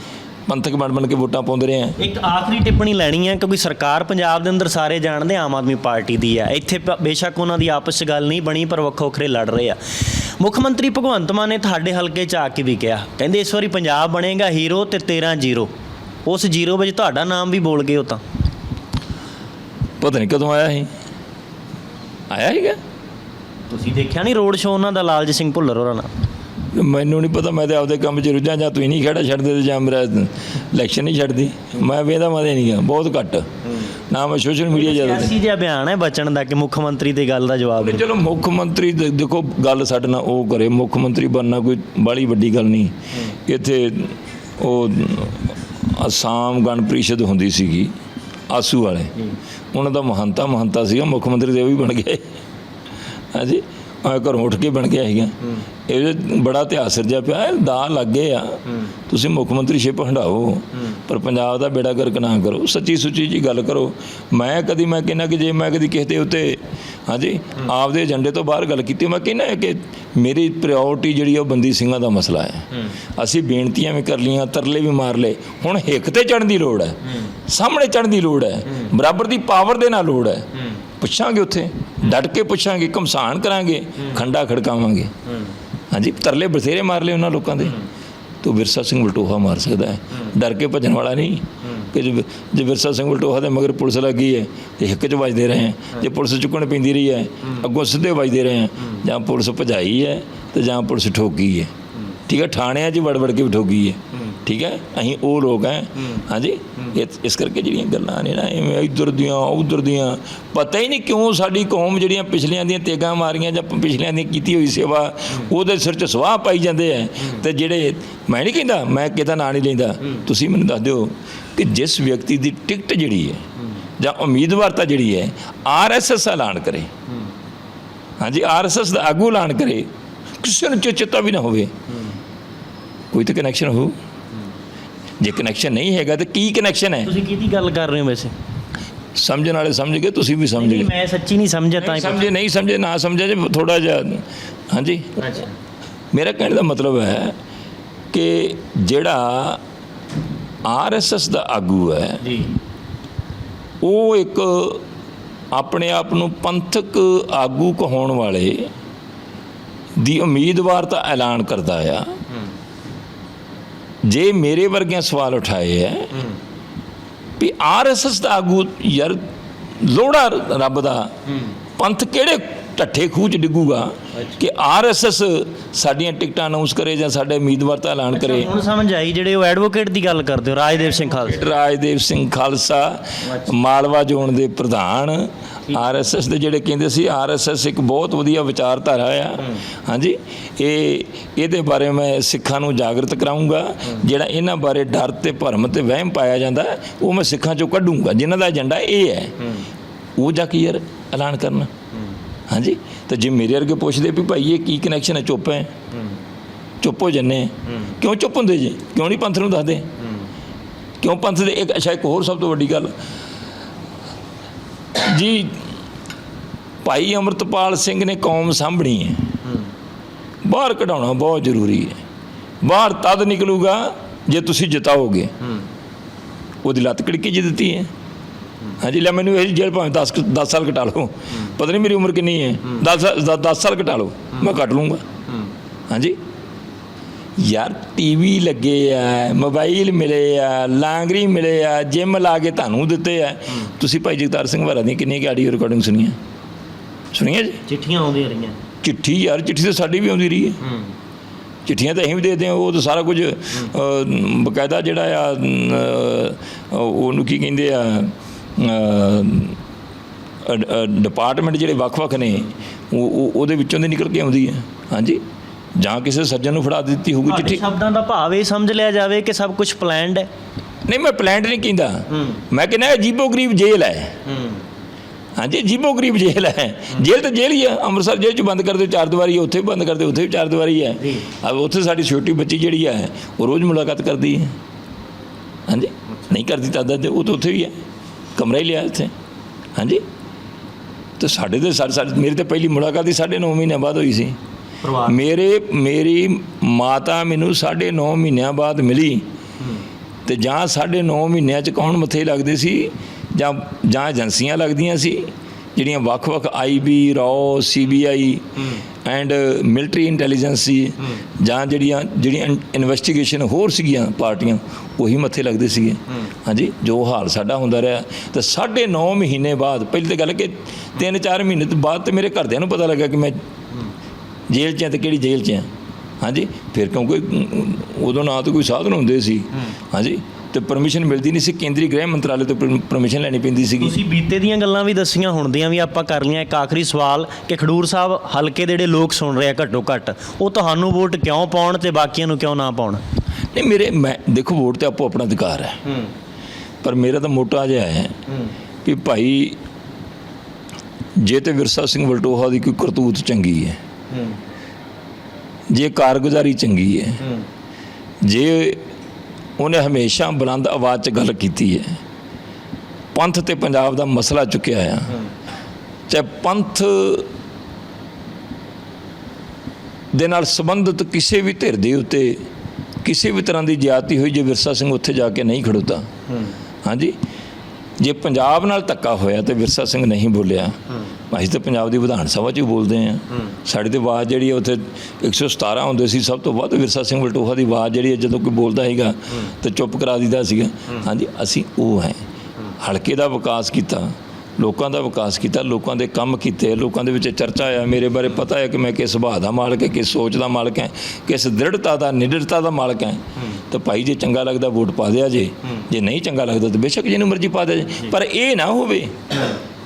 S1: ਪੰਥਕ ਬਣ ਬਣ ਕੇ ਵੋਟਾਂ ਪਾਉਂਦੇ ਰਹੇ ਹਾਂ
S2: ਇੱਕ ਆਖਰੀ ਟਿੱਪਣੀ ਲੈਣੀ ਹੈ ਕਿਉਂਕਿ ਸਰਕਾਰ ਪੰਜਾਬ ਦੇ ਅੰਦਰ ਸਾਰੇ ਜਾਣਦੇ ਆਮ ਆਦਮੀ ਪਾਰਟੀ ਦੀ ਆ। ਇੱਥੇ ਬੇਸ਼ੱਕ ਉਹਨਾਂ ਦੀ ਆਪਸ 'ਚ ਗੱਲ ਨਹੀਂ ਬਣੀ ਪਰ ਵੱਖੋ ਵੱਖਰੇ ਲੜ ਰਹੇ ਆ। ਮੁੱਖ ਮੰਤਰੀ ਭਗਵੰਤ ਮਾਨ ਨੇ ਤੁਹਾਡੇ ਹਲਕੇ 'ਚ ਆ ਕੇ ਵੀ ਕਿਹਾ। ਕਹਿੰਦੇ ਇਸ ਵਾਰੀ ਪੰਜਾਬ ਬਣੇਗਾ ਹੀਰੋ ਤੇ 13 ਜ਼ੀਰੋ। ਉਸ ਜ਼ੀਰੋ ਵਿੱਚ ਤੁਹਾਡਾ ਨਾਮ ਵੀ ਬੋਲ ਗਏ ਹੋ ਤਾਂ।
S1: ਪਤਾ ਨਹੀਂ ਕਦੋਂ ਆਇਆ ਸੀ। ਆਇਆ ਸੀਗਾ?
S2: ਤੁਸੀਂ ਦੇਖਿਆ ਨਹੀਂ ਰੋਡ ਸ਼ੋਅ ਉਹਨਾਂ ਦਾ ਲਾਲਜ ਸਿੰਘ ਭੁੱਲਰ ਹੋਰਾਂ ਨਾਲ?
S1: ਮੈਨੂੰ ਨਹੀਂ ਪਤਾ ਮੈਂ ਤੇ ਆਪਦੇ ਕੰਮ 'ਚ ਰੁੱਝਾਂ ਜਾਂ ਤੂੰ ਹੀ ਨਹੀਂ ਖੜਾ ਛੱਡਦੇ ਤੇ ਜਾਂ ਮੇਰਾ ਇਲੈਕਸ਼ਨ ਨਹੀਂ ਛੱਡਦੀ। ਮੈਂ ਵੇਦਾ ਮਦੇ ਨਹੀਂ ਗਿਆ ਬਹੁਤ ਘੱਟ। ਨਾ ਮੈਂ ਸੋਸ਼ਲ ਮੀਡੀਆ ਜ਼ਿਆਦਾ
S2: ਸਿਆਸੀ ਜਿਹਾ ਬਿਆਨ ਹੈ ਬਚਣ ਦਾ ਕਿ ਮੁੱਖ ਮੰਤਰੀ ਦੀ ਗੱਲ ਦਾ ਜਵਾਬ
S1: ਚਲੋ ਮੁੱਖ ਮੰਤਰੀ ਦੇਖੋ ਗੱਲ ਸਾਡੇ ਨਾਲ ਉਹ ਕਰੇ। ਮੁੱਖ ਮੰਤਰੀ ਬਣਨਾ ਕੋਈ ਬਾਲੀ ਵੱਡੀ ਗੱਲ ਨਹੀਂ। ਇੱਥੇ ਉਹ ਅਸਾਮ ਗਣ ਪ੍ਰੀਸ਼ਦ ਹੁੰਦੀ ਸੀਗੀ ਆਸੂ ਵਾਲੇ। ਉਹਨਾਂ ਦਾ ਮਹੰਤਾ ਮਹੰਤਾ ਸੀਗਾ ਮੁੱਖ ਮੰਤਰੀ ਦੇ ਵੀ ਬਣ ਗਏ। ਹਾਂਜੀ। ਘਰੋਂ ਉੱਠ ਕੇ ਬਣ ਗਿਆ ਸੀਗਾ ਇਹ ਬੜਾ ਇਤਿਹਾਸ ਸਿਰਜਿਆ ਪਿਆ। ਇਹ ਦਾ ਲੱਗੇ ਆ। ਤੁਸੀਂ ਮੁੱਖ ਮੰਤਰੀ ਸ਼ਿਪ ਹੰਡਾਓ। ਪਰ ਪੰਜਾਬ ਦਾ ਬੇੜਾ ਗਰਕ ਨਾ ਕਰੋ। ਸੱਚੀ ਸੁੱਚੀ ਜੀ ਗੱਲ ਕਰੋ। ਮੈਂ ਕਦੀ ਮੈਂ ਕਹਿੰਦਾ ਕਿ ਜੇ ਮੈਂ ਕਦੀ ਕਿਸੇ ਦੇ ਉੱਤੇ ਹਾਂਜੀ ਆਪਦੇ ਏਜੰਡੇ ਤੋਂ ਬਾਹਰ ਗੱਲ ਕੀਤੀ ਮੈਂ ਕਹਿੰਦਾ ਕਿ ਮੇਰੀ ਪ੍ਰਾਇੋਰਟੀ ਜਿਹੜੀ ਉਹ ਬੰਦੀ ਸਿੰਘਾਂ ਦਾ ਮਸਲਾ ਹੈ। ਅਸੀਂ ਬੇਨਤੀਆਂ ਵੀ ਕਰ ਲੀਆਂ ਤਰਲੇ ਵੀ ਮਾਰ ਲਏ। ਹੁਣ ਹਿੱਕ ਤੇ ਚੜਨ ਦੀ ਲੋੜ ਹੈ। ਸਾਹਮਣੇ ਚੜਨ ਦੀ ਲੋੜ ਹੈ। ਬਰਾਬਰ ਦੀ ਪਾਵਰ ਦੇ ਨਾਲ ਲੋੜ ਹੈ। ਪੁੱਛਾਂਗੇ ਉੱਥੇ ਡਟ ਕੇ ਪੁੱਛਾਂਗੇ ਘਮਸਾਨ ਕਰਾਂਗੇ ਖੰਡਾ ਖੜਕਾਵਾਂਗੇ। ਹਾਂਜੀ ਤਰਲੇ ਬਥੇਰੇ ਮਾਰ ਲਏ ਉਹਨਾਂ ਲੋਕਾਂ ਦੇ। ਤੋ ਵਿਰਸਾ ਸਿੰਘ ਬਲਟੋਹਾ ਮਾਰ ਸਕਦਾ ਹੈ। ਡਰ ਕੇ ਭੱਜਣ ਵਾਲਾ ਨਹੀਂ। ਕਿ ਜੇ ਵਿਰਸਾ ਸਿੰਘ ਬਲਟੋਹਾ ਦੇ ਮਗਰ ਪੁਲਿਸ ਲੱਗੀ ਹੈ ਤੇ ਹਿੱਕ 'ਚ ਵੱਜਦੇ ਰਹੇ ਹੈ। ਜੇ ਪੁਲਿਸ ਚੁੱਕਣ ਪੈਂਦੀ ਰਹੀ ਹੈ ਅੱਗੋਂ ਸਿੱਧੇ ਵੱਜਦੇ ਰਹੇ ਹੈ। ਜਾਂ ਪੁਲਿਸ ਭਜਾਈ ਹੈ ਤੇ ਜਾਂ ਪੁਲਿਸ ਠੋਕੀ ਹੈ। ਠੀਕ ਹੈ ਥਾਣਿਆਂ 'ਚ ਵੜ ਵੜ ਕੇ ਠੋਕੀ ਹੈ। ਠੀਕ ਹੈ? ਅਸੀਂ ਉਹ ਲੋਕ ਹੈ। ਹਾਂਜੀ? ਇਸ- ਕਰਕੇ ਜਿਹੜੀਆਂ ਗੱਲਾਂ ਨੇ ਨਾ ਐਵੇਂ ਇੱਧਰ ਦੀਆਂ ਉੱਧਰ ਦੀਆਂ ਪਤਾ ਹੀ ਨਹੀਂ ਕਿਉਂ ਸਾਡੀ ਕੌਮ ਜਿਹੜੀਆਂ ਪਿਛਲੀਆਂ ਦੀਆਂ ਤੇਗਾਂ ਮਾਰੀਆਂ ਜਾਂ ਪਿਛਲੀਆਂ ਦੀ ਕੀਤੀ ਹੋਈ ਸੇਵਾ ਉਹਦੇ ਸਿਰ 'ਚ ਸਵਾਹ ਪਾਈ ਜਾਂਦੇ ਐ ਤੇ ਜਿਹੜੇ ਮੈਂ ਨਹੀਂ ਕਹਿੰਦਾ ਮੈਂ ਕਿਤੇ ਨਾਂ ਨਹੀਂ ਲੈਂਦਾ। ਤੁਸੀਂ ਮੈਨੂੰ ਦੱਸ ਦਿਓ ਕਿ ਜਿਸ ਵਿਅਕਤੀ ਦੀ ਟਿਕਟ ਜਿਹੜੀ ਹੈ ਜਾਂ ਉਮੀਦਵਾਰਤਾ ਜਿਹੜੀ ਹੈ ਆਰਐਸਐਸ ਐਲਾਨ ਕਰੇ। ਹਾਂਜੀ ਆਰਐਸਐਸ ਦਾ ਆਗੂ ਐਲਾਨ ਕਰੇ। ਕਿਸੇ ਨੂੰ ਚਿੱਤਾ ਵੀ ਨਾ ਹੋਵੇ। ਕੋਈ ਤਾਂ ਕਨੈਕਸ਼ਨ ਹੋ ਜੇ ਕਨੈਕਸ਼ਨ ਨਹੀਂ ਹੈਗਾ ਤਾਂ ਕੀ ਕਨੈਕਸ਼ਨ ਹੈ?
S2: ਤੁਸੀਂ ਕਿਹਦੀ ਗੱਲ ਕਰ ਰਹੇ ਹੋ ਵੈਸੇ?
S1: ਸਮਝਣ ਵਾਲੇ ਸਮਝ ਗਏ ਤੁਸੀਂ ਵੀ ਸਮਝ ਗਏ।
S2: ਮੈਂ ਸੱਚੀ ਨਹੀਂ ਸਮਝਿਆ ਤਾਂ
S1: ਸਮਝੇ ਨਹੀਂ ਸਮਝੇ ਨਾ ਸਮਝੇ ਜੇ ਥੋੜਾ ਜਿਹਾ ਹਾਂਜੀ।
S2: ਅੱਛਾ।
S1: ਮੇਰਾ ਕਹਿਣ ਦਾ ਮਤਲਬ ਹੈ ਕਿ ਜਿਹੜਾ ਆਰਐਸਐਸ ਦਾ ਆਗੂ ਹੈ
S2: ਜੀ।
S1: ਉਹ ਇੱਕ ਆਪਣੇ ਆਪ ਨੂੰ ਪੰਥਕ ਆਗੂ ਕਹਾਉਣ ਵਾਲੇ ਦੀ ਉਮੀਦਵਾਰ ਤਾਂ ਐਲਾਨ ਕਰਦਾ ਆ। ਜੇ ਮੇਰੇ ਵਰਗਿਆਂ ਸਵਾਲ ਉਠਾਏ ਹੈ ਵੀ ਆਰਐਸਐਸ ਦਾ ਆਗੂ ਯਾਰ ਲੋੜਾ ਰੱਬ ਦਾ ਪੰਥ ਕਿਹੜੇ ਢੱਠੇ ਖੂਹ ਚ ਡਿੱਗੂਗਾ ਕਿ ਆਰਐਸਐਸ ਸਾਡੀਆਂ ਟਿਕਟਾਂ ਅਨਾਉਂਸ ਕਰੇ ਜਾਂ ਸਾਡੇ ਉਮੀਦਵਾਰ ਦਾ ਐਲਾਨ ਕਰੇ?
S2: ਹੁਣ ਸਮਝ ਆਈ ਜਿਹੜੇ ਉਹ ਐਡਵੋਕੇਟ ਦੀ ਗੱਲ ਕਰਦੇ ਹੋ ਰਾਜਦੇਵ ਸਿੰਘ ਖਾਲਸਾ।
S1: ਰਾਜਦੇਵ ਸਿੰਘ ਖਾਲਸਾ ਮਾਲਵਾ ਜ਼ੋਨ ਦੇ ਪ੍ਰਧਾਨ ਆਰਐਸਐਸ ਦੇ ਜਿਹੜੇ ਕਹਿੰਦੇ ਸੀ, ਆਰਐਸਐਸ ਇੱਕ ਬਹੁਤ ਵਧੀਆ ਵਿਚਾਰਧਾਰਾ ਆ। ਹਾਂਜੀ, ਇਹ, ਇਹਦੇ ਬਾਰੇ ਮੈਂ ਸਿੱਖਾਂ ਨੂੰ ਜਾਗਰਤ ਕਰਾਉਂਗਾ ਜਿਹੜਾ ਇਹਨਾਂ ਬਾਰੇ ਡਰ ਤੇ ਭਰਮ ਤੇ ਵਹਿਮ ਪਾਇਆ ਜਾਂਦਾ, ਉਹ ਮੈਂ ਸਿੱਖਾਂ ਚੋਂ ਕੱਢੂੰਗਾ। ਜਿਨ੍ਹਾਂ ਦਾ ਏਜੰਡਾ ਇਹ ਹੈ, ਉਹ ਜਾ ਕੇ ਯਾਰ ਐਲਾਨ ਕਰਨਾ। ਹਾਂਜੀ, ਤੇ ਜੇ ਮੇਰੇ ਵਰਗੇ ਪੁੱਛਦੇ ਵੀ ਭਾਈ ਇਹ ਕੀ ਕਨੈਕਸ਼ਨ ਹੈ, ਚੁੱਪ ਹੈ? ਚੁੱਪ ਹੋ ਜੰਨੇ ਕਿਉਂ ਚੁੱਪ ਹੁੰਦੇ ਜੀ? ਕਿਉਂ ਨਹੀਂ ਪੰਥ ਨੂੰ ਦੱਸਦੇ? ਕਿਉਂ ਪੰਥ ਦੇ, ਇੱਕ ਅੱਛਾ, ਇੱਕ ਹੋਰ ਸਭ ਤੋਂ ਵੱਡੀ ਗੱਲ ਜੀ, ਭਾਈ ਅਮਰਤਪਾਲ ਸਿੰਘ ਨੇ ਕੌਮ ਸਾਂਭਣੀ ਹੈ। ਬਾਹਰ ਕਢਾਉਣਾ ਬਹੁਤ ਜ਼ਰੂਰੀ ਹੈ। ਬਾਹਰ ਤਦ ਨਿਕਲੂਗਾ ਜੇ ਤੁਸੀਂ ਜਿਤਾਓਗੇ। ਉਹਦੀ ਲੱਤ ਕਿੜਕੀ ਜੀ ਦਿੱਤੀ ਹੈ। ਹਾਂਜੀ, ਲੈ ਮੈਨੂੰ ਇਹ ਜੇਲ੍ਹ ਭਾਵੇਂ 10 10 ਸਾਲ ਕਟਾ ਲਓ। ਪਤਾ ਨਹੀਂ ਮੇਰੀ ਉਮਰ ਕਿੰਨੀ ਹੈ। 10 10 ਸਾਲ ਕਟਾ ਲਓ। ਮੈਂ ਕੱਟ ਲੂੰਗਾ ਹਾਂਜੀ। ਯਾਰ ਟੀਵੀ ਲੱਗੇ ਆ ਮੋਬਾਈਲ ਮਿਲੇ ਆ ਲਾਂਗਰੀ ਮਿਲੇ ਆ ਜਿਮ ਲਾ ਕੇ ਤੁਹਾਨੂੰ ਦਿੱਤੇ ਆ। ਤੁਸੀਂ ਭਾਈ ਜਗਤਾਰ ਸਿੰਘ ਵਾਲਾ ਦੀਆਂ ਕਿੰਨੀਆਂ ਆਡੀਓ ਰਿਕਾਰਡਿੰਗ ਸੁਣੀਆਂ? ਸੁਣੀਆਂ ਜੀ?
S2: ਚਿੱਠੀਆਂ ਆਉਂਦੀਆਂ ਰਹੀਆਂ।
S1: ਚਿੱਠੀ ਯਾਰ ਚਿੱਠੀ ਤਾਂ ਸਾਡੀ ਵੀ ਆਉਂਦੀ ਰਹੀ ਹੈ। ਚਿੱਠੀਆਂ ਤਾਂ ਅਸੀਂ ਵੀ ਦੇਦੇ ਹਾਂ ਉਹ ਤਾਂ ਸਾਰਾ ਕੁਝ ਬਕਾਇਦਾ ਜਿਹੜਾ ਆ ਉਹਨੂੰ ਕੀ ਕਹਿੰਦੇ ਆ ਡਿਪਾਰਟਮੈਂਟ ਜਿਹੜੇ ਵੱਖ-ਵੱਖ ਨੇ ਉਹ- ਉਹਦੇ ਵਿੱਚੋਂ ਦੇ ਨਿਕਲ ਕੇ ਆਉਂਦੀ ਹੈ। ਹਾਂਜੀ? ਜਾਂ ਕਿਸੇ ਸੱਜਣ ਨੂੰ ਫੜਾ ਦਿੱਤੀ ਹੋਊਗੀ
S2: ਤੁਹਾਡੇ
S1: ਚਿੱਠੀ।
S2: ਸ਼ਬਦਾਂ ਦਾ ਭਾਵ ਇਹ ਸਮਝ ਲਿਆ ਜਾਵੇ ਕਿ ਸਭ ਕੁਝ ਪਲਾਨਡ ਹੈ।
S1: ਨਹੀਂ ਮੈਂ ਪਲਾਂਟ ਨਹੀਂ ਕਹਿੰਦਾ।
S2: ਹੂੰ।
S1: ਮੈਂ ਕਹਿੰਦਾ ਅਜੀਬੋ ਗਰੀਬ ਜੇਲ੍ਹ ਹੈ। ਹਾਂਜੀ ਅਜੀਬੋ ਗਰੀਬ ਜੇਲ੍ਹ ਹੈ। ਜੇਲ੍ਹ ਤਾਂ ਜੇਲ੍ਹ ਹੀ ਹੈ ਅੰਮ੍ਰਿਤਸਰ ਜੇਲ੍ਹ ਚ ਬੰਦ ਕਰਦੇ ਚਾਰ ਦੀਵਾਰੀ ਹੈ, ਉੱਥੇ ਬੰਦ ਕਰਦੇ ਉੱਥੇ ਵੀ ਚਾਰ ਦੀਵਾਰੀ ਹੈ। ਆ ਉੱਥੇ ਸਾਡੀ ਛੋਟੀ ਬੱਚੀ ਜਿਹੜੀ ਹੈ ਉਹ ਰੋਜ਼ ਮੁਲਾਕਾਤ ਕਰਦੀ ਹੈ। ਹਾਂਜੀ? ਨਹੀਂ ਕਰਦੀ ਤਾਂ ਦੱਸ ਦਿਓ, ਉਹ ਤਾਂ ਉੱਥੇ ਵੀ ਹੈ ਕਮਰਾ ਹੀ ਲਿਆ ਉੱਥੇ ਹਾਂਜੀ? ਤੇ ਸਾਡੇ ਤੇ ਸਾਡੇ ਮੇਰੀ ਤਾਂ ਪਹਿਲੀ ਮੁਲਾਕਾਤ ਹੀ 9.5 ਮਹੀਨਿਆਂ ਬਾਅਦ ਹੋਈ ਸੀ। ਮੇਰੇ ਮੇਰੀ ਮਾਤਾ ਮੈਨੂੰ 9.5 ਮਹੀਨਿਆਂ ਬਾਅਦ ਮਿਲੀ। ਤੇ ਜਾਂ 9.5 ਮਹੀਨਿਆਂ ਚ ਕੌਣ ਮੱਥੇ ਲੱਗਦੇ ਸੀ ਜਾਂ ਜਾਂ ਏਜੰਸੀਆਂ ਲੱਗਦੀਆਂ ਸੀ ਜਿਹੜੀਆਂ ਵੱਖ-ਵੱਖ ਆਈਬੀ ਰੌ ਸੀਬੀਆਈ ਐਂਡ ਮਿਲਟਰੀ ਇੰਟੈਲੀਜੈਂਸ ਸੀ ਜਾਂ ਜਿਹੜੀਆਂ ਜਿਹੜੀਆਂ ਇਨਵੈਸਟੀਗੇਸ਼ਨ ਹੋਰ ਸੀਗੀਆਂ ਪਾਰਟੀਆਂ ਉਹੀ ਮੱਥੇ ਲੱਗਦੇ ਸੀਗੇ। ਹਾਂਜੀ ਜੋ ਹਾਲ ਸਾਡਾ ਹੁੰਦਾ ਰਿਹਾ। ਤੇ 9.5 ਮਹੀਨੇ ਬਾਅਦ ਪਹਿਲੀ ਤਾਂ ਗੱਲ ਕਿ 3-4 ਮਹੀਨੇ ਤੋਂ ਬਾਅਦ ਤੇ ਮੇਰੇ ਘਰਦਿਆਂ ਨੂੰ ਪਤਾ ਲੱਗਾ ਕਿ ਮੈਂ ਜੇਲ੍ਹ 'ਚ ਆ ਤੇ ਕਿਹੜੀ ਜੇਲ੍ਹ 'ਚ ਆ? ਹਾਂਜੀ ਫਿਰ ਕਿਉਂਕਿ ਉਦੋਂ ਨਾ ਤਾਂ ਕੋਈ ਸਾਧਨ ਹੁੰਦੇ ਸੀ। ਹਾਂਜੀ ਤੇ ਪਰਮਿਸ਼ਨ ਮਿਲਦੀ ਨਹੀਂ ਸੀ ਕੇਂਦਰੀ ਗ੍ਰਹਿ ਮੰਤਰਾਲੇ ਤੋਂ ਪਰਮਿਸ਼ਨ ਲੈਣੀ ਪੈਂਦੀ ਸੀਗੀ।
S2: ਤੁਸੀਂ ਬੀਤੇ ਦੀਆਂ ਗੱਲਾਂ ਵੀ ਦੱਸੀਆਂ ਹੁਣ ਦੀਆਂ ਵੀ ਆਪਾਂ ਕਰ ਲਈਆਂ। ਇੱਕ ਆਖਰੀ ਸਵਾਲ ਕਿ ਖਡੂਰ ਸਾਹਿਬ ਹਲਕੇ ਦੇ ਜਿਹੜੇ ਲੋਕ ਸੁਣ ਰਹੇ ਆ ਘੱਟੋ ਘੱਟ ਉਹ ਤੁਹਾਨੂੰ ਵੋਟ ਕਿਉਂ ਪਾਉਣ ਤੇ ਬਾਕੀਆਂ ਨੂੰ ਕਿਉਂ ਨਾ ਪਾਉਣ?
S1: ਨਹੀਂ ਮੇਰੇ ਮੈਂ ਦੇਖੋ ਵੋਟ ਤੇ ਆਪੋ ਆਪਣਾ ਅਧਿਕਾਰ ਹੈ। ਪਰ ਮੇਰਾ ਤਾਂ ਮੋਟਾ ਜਿਹਾ ਹੈ। ਕਿ ਭਾਈ ਜੇ ਤੇ ਵਿਰਸਾ ਸਿੰਘ ਵਲਟੋਹਾ ਦੀ ਕੋਈ ਕਰਤੂਤ ਚੰਗੀ ਹੈ ਜੇ ਕਾਰਗੁਜ਼ਾਰੀ ਚੰਗੀ ਹੈ ਜੇ ਉਹਨੇ ਹਮੇਸ਼ਾ ਬੁਲੰਦ ਆਵਾਜ਼ 'ਚ ਗੱਲ ਕੀਤੀ ਹੈ ਪੰਥ ਤੇ ਪੰਜਾਬ ਦਾ ਮਸਲਾ ਚੁੱਕਿਆ ਆ ਚਾਹੇ ਪੰਥ ਦੇ ਨਾਲ ਸੰਬੰਧਿਤ ਕਿਸੇ ਵੀ ਧਿਰ ਦੇ ਉੱਤੇ ਕਿਸੇ ਵੀ ਤਰ੍ਹਾਂ ਦੀ ਜ਼ਿਆਦਤੀ ਹੋਈ ਜੇ ਵਿਰਸਾ ਸਿੰਘ ਉੱਥੇ ਜਾ ਕੇ ਨਹੀਂ ਖੜੋਤਾ। ਹਾਂਜੀ? ਜੇ ਪੰਜਾਬ ਨਾਲ ਧੱਕਾ ਹੋਇਆ ਤੇ ਵਿਰਸਾ ਸਿੰਘ ਨਹੀਂ ਬੋਲਿਆ ਅਸੀਂ ਤਾਂ ਪੰਜਾਬ ਦੀ ਵਿਧਾਨ ਸਭਾ 'ਚ ਹੀ ਬੋਲਦੇ ਆ ਸਾਡੀ ਤੇ ਆਵਾਜ਼ ਜਿਹੜੀ ਹੈ ਉੱਥੇ 117 ਹੁੰਦੇ ਸੀ ਸਭ ਤੋਂ ਵੱਧ ਵਿਰਸਾ ਸਿੰਘ ਵਲਟੋਹਾ ਦੀ ਆਵਾਜ਼ ਜਿਹੜੀ ਹੈ ਜਦੋਂ ਕੋਈ ਬੋਲਦਾ ਹੈਗਾ ਤੇ ਚੁੱਪ ਕਰਾ ਦਿੰਦਾ ਸੀਗਾ। ਹਾਂਜੀ ਅਸੀਂ ਉਹ ਹੈ। ਹਲਕੇ ਦਾ ਵਿਕਾਸ ਕੀਤਾ ਲੋਕਾਂ ਦਾ ਵਿਕਾਸ ਕੀਤਾ ਲੋਕਾਂ ਦੇ ਕੰਮ ਕੀਤੇ ਲੋਕਾਂ ਦੇ ਵਿੱਚ ਚਰਚਾ ਆ ਮੇਰੇ ਬਾਰੇ ਪਤਾ ਹੈ ਕਿ ਮੈਂ ਕਿਸ ਸੁਭਾਅ ਦਾ ਮਾਲਕ ਹੈ ਕਿਸ ਸੋਚ ਦਾ ਮਾਲਕ ਹੈ ਕਿਸ ਦ੍ਰਿੜਤਾ ਦਾ ਨਿਡਰਤਾ ਦਾ ਮਾਲਕ ਹੈ। ਤਾਂ ਭਾਈ ਜੇ ਚੰਗਾ ਲੱਗਦਾ ਵੋਟ ਪਾ ਦਿਆ ਜੇ ਜੇ ਨਹੀਂ ਚੰਗਾ ਲੱਗਦਾ ਤਾਂ ਬੇਸ਼ੱਕ ਜਿਹਨੂੰ ਮਰਜ਼ੀ ਪਾ ਦਿਆ ਜੇ। ਪਰ ਇਹ ਨਾ ਹੋਵੇ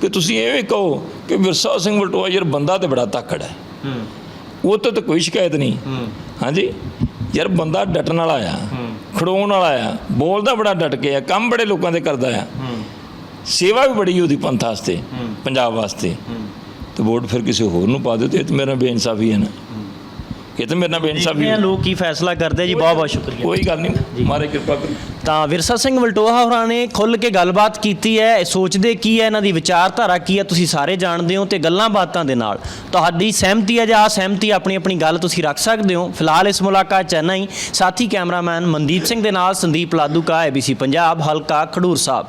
S1: ਕਿ ਤੁਸੀਂ ਇਹ ਵੀ ਕਹੋ ਕਿ ਵਿਰਸਾ ਸਿੰਘ ਵਲਟੋਆ ਯਾਰ ਬੰਦਾ ਤੇ ਬੜਾ ਤਾਕੜ ਹੈ। ਉਹ ਤੋਂ ਤਾਂ ਕੋਈ ਸ਼ਿਕਾਇਤ ਨਹੀਂ। ਹਾਂਜੀ? ਯਾਰ ਬੰਦਾ ਡਟਣ ਵਾਲਾ ਆ ਖੜੋਣ ਵਾਲਾ ਆ ਬੋਲਦਾ ਬੜਾ ਡਟ ਕੇ ਆ ਕੰਮ ਬੜੇ ਲੋਕਾਂ ਦੇ ਕਰਦਾ ਆ। ਸੇਵਾ ਵੀ ਬੜੀ ਉਹਦੀ ਪੰਥ ਵਾਸਤੇ ਪੰਜਾਬ ਵਾਸਤੇ। ਤੇ ਵੋਟ ਫਿਰ ਕਿਸੇ ਹੋਰ ਨੂੰ ਪਾ ਦਿਓ ਤੇ ਇਹ ਤਾਂ ਮੇਰਾ ਬੇਇਨਸਾਫੀ ਹੈ ਨਾ। ਇਹ ਤਾਂ ਮੇਰੇ ਨਾਲ ਬੇਇਨਸਾਫੀ
S2: ਦੇਖਦੇ
S1: ਹੈ
S2: ਆ ਲੋਕ ਕੀ ਫੈਸਲਾ ਕਰਦੇ ਜੀ ਬਹੁਤ ਬਹੁਤ ਸ਼ੁਕਰੀਆ।
S1: ਕੋਈ ਗੱਲ ਨਹੀਂ ਮਾਰੇ ਕਿਰਪਾ ਕਰੋ।
S2: ਤਾਂ ਵਿਰਸਾ ਸਿੰਘ ਵਲਟੋਹਾ ਹੋਰਾਂ ਨੇ ਖੁੱਲ ਕੇ ਗੱਲਬਾਤ ਕੀਤੀ ਹੈ। ਇਹ ਸੋਚਦੇ ਕੀ ਹੈ? ਇਹਨਾਂ ਦੀ ਵਿਚਾਰਧਾਰਾ ਕੀ ਹੈ? ਤੁਸੀਂ ਸਾਰੇ ਜਾਣਦੇ ਹੋ ਤੇ ਗੱਲਾਂ ਬਾਤਾਂ ਦੇ ਨਾਲ। ਤੁਹਾਡੀ ਸਹਿਮਤੀ ਹੈ ਜਾਂ ਅਸਹਿਮਤੀ ਆਪਣੀ ਆਪਣੀ ਗੱਲ ਤੁਸੀਂ ਰੱਖ ਸਕਦੇ ਹੋ। ਫਿਲਹਾਲ ਇਸ ਮੁਲਾਕਾਤ ਚੈਨਈ ਸਾਥੀ ਕੈਮਰਾਮੈਨ ਮਨਦੀਪ ਸਿੰਘ ਦੇ ਨਾਲ ਸੰਦੀਪ ਲਾਦੂਕਾ ਏਬੀਸੀ ਪੰਜਾਬ ਹਲਕਾ ਖਡੂਰ ਸਾਹਿਬ।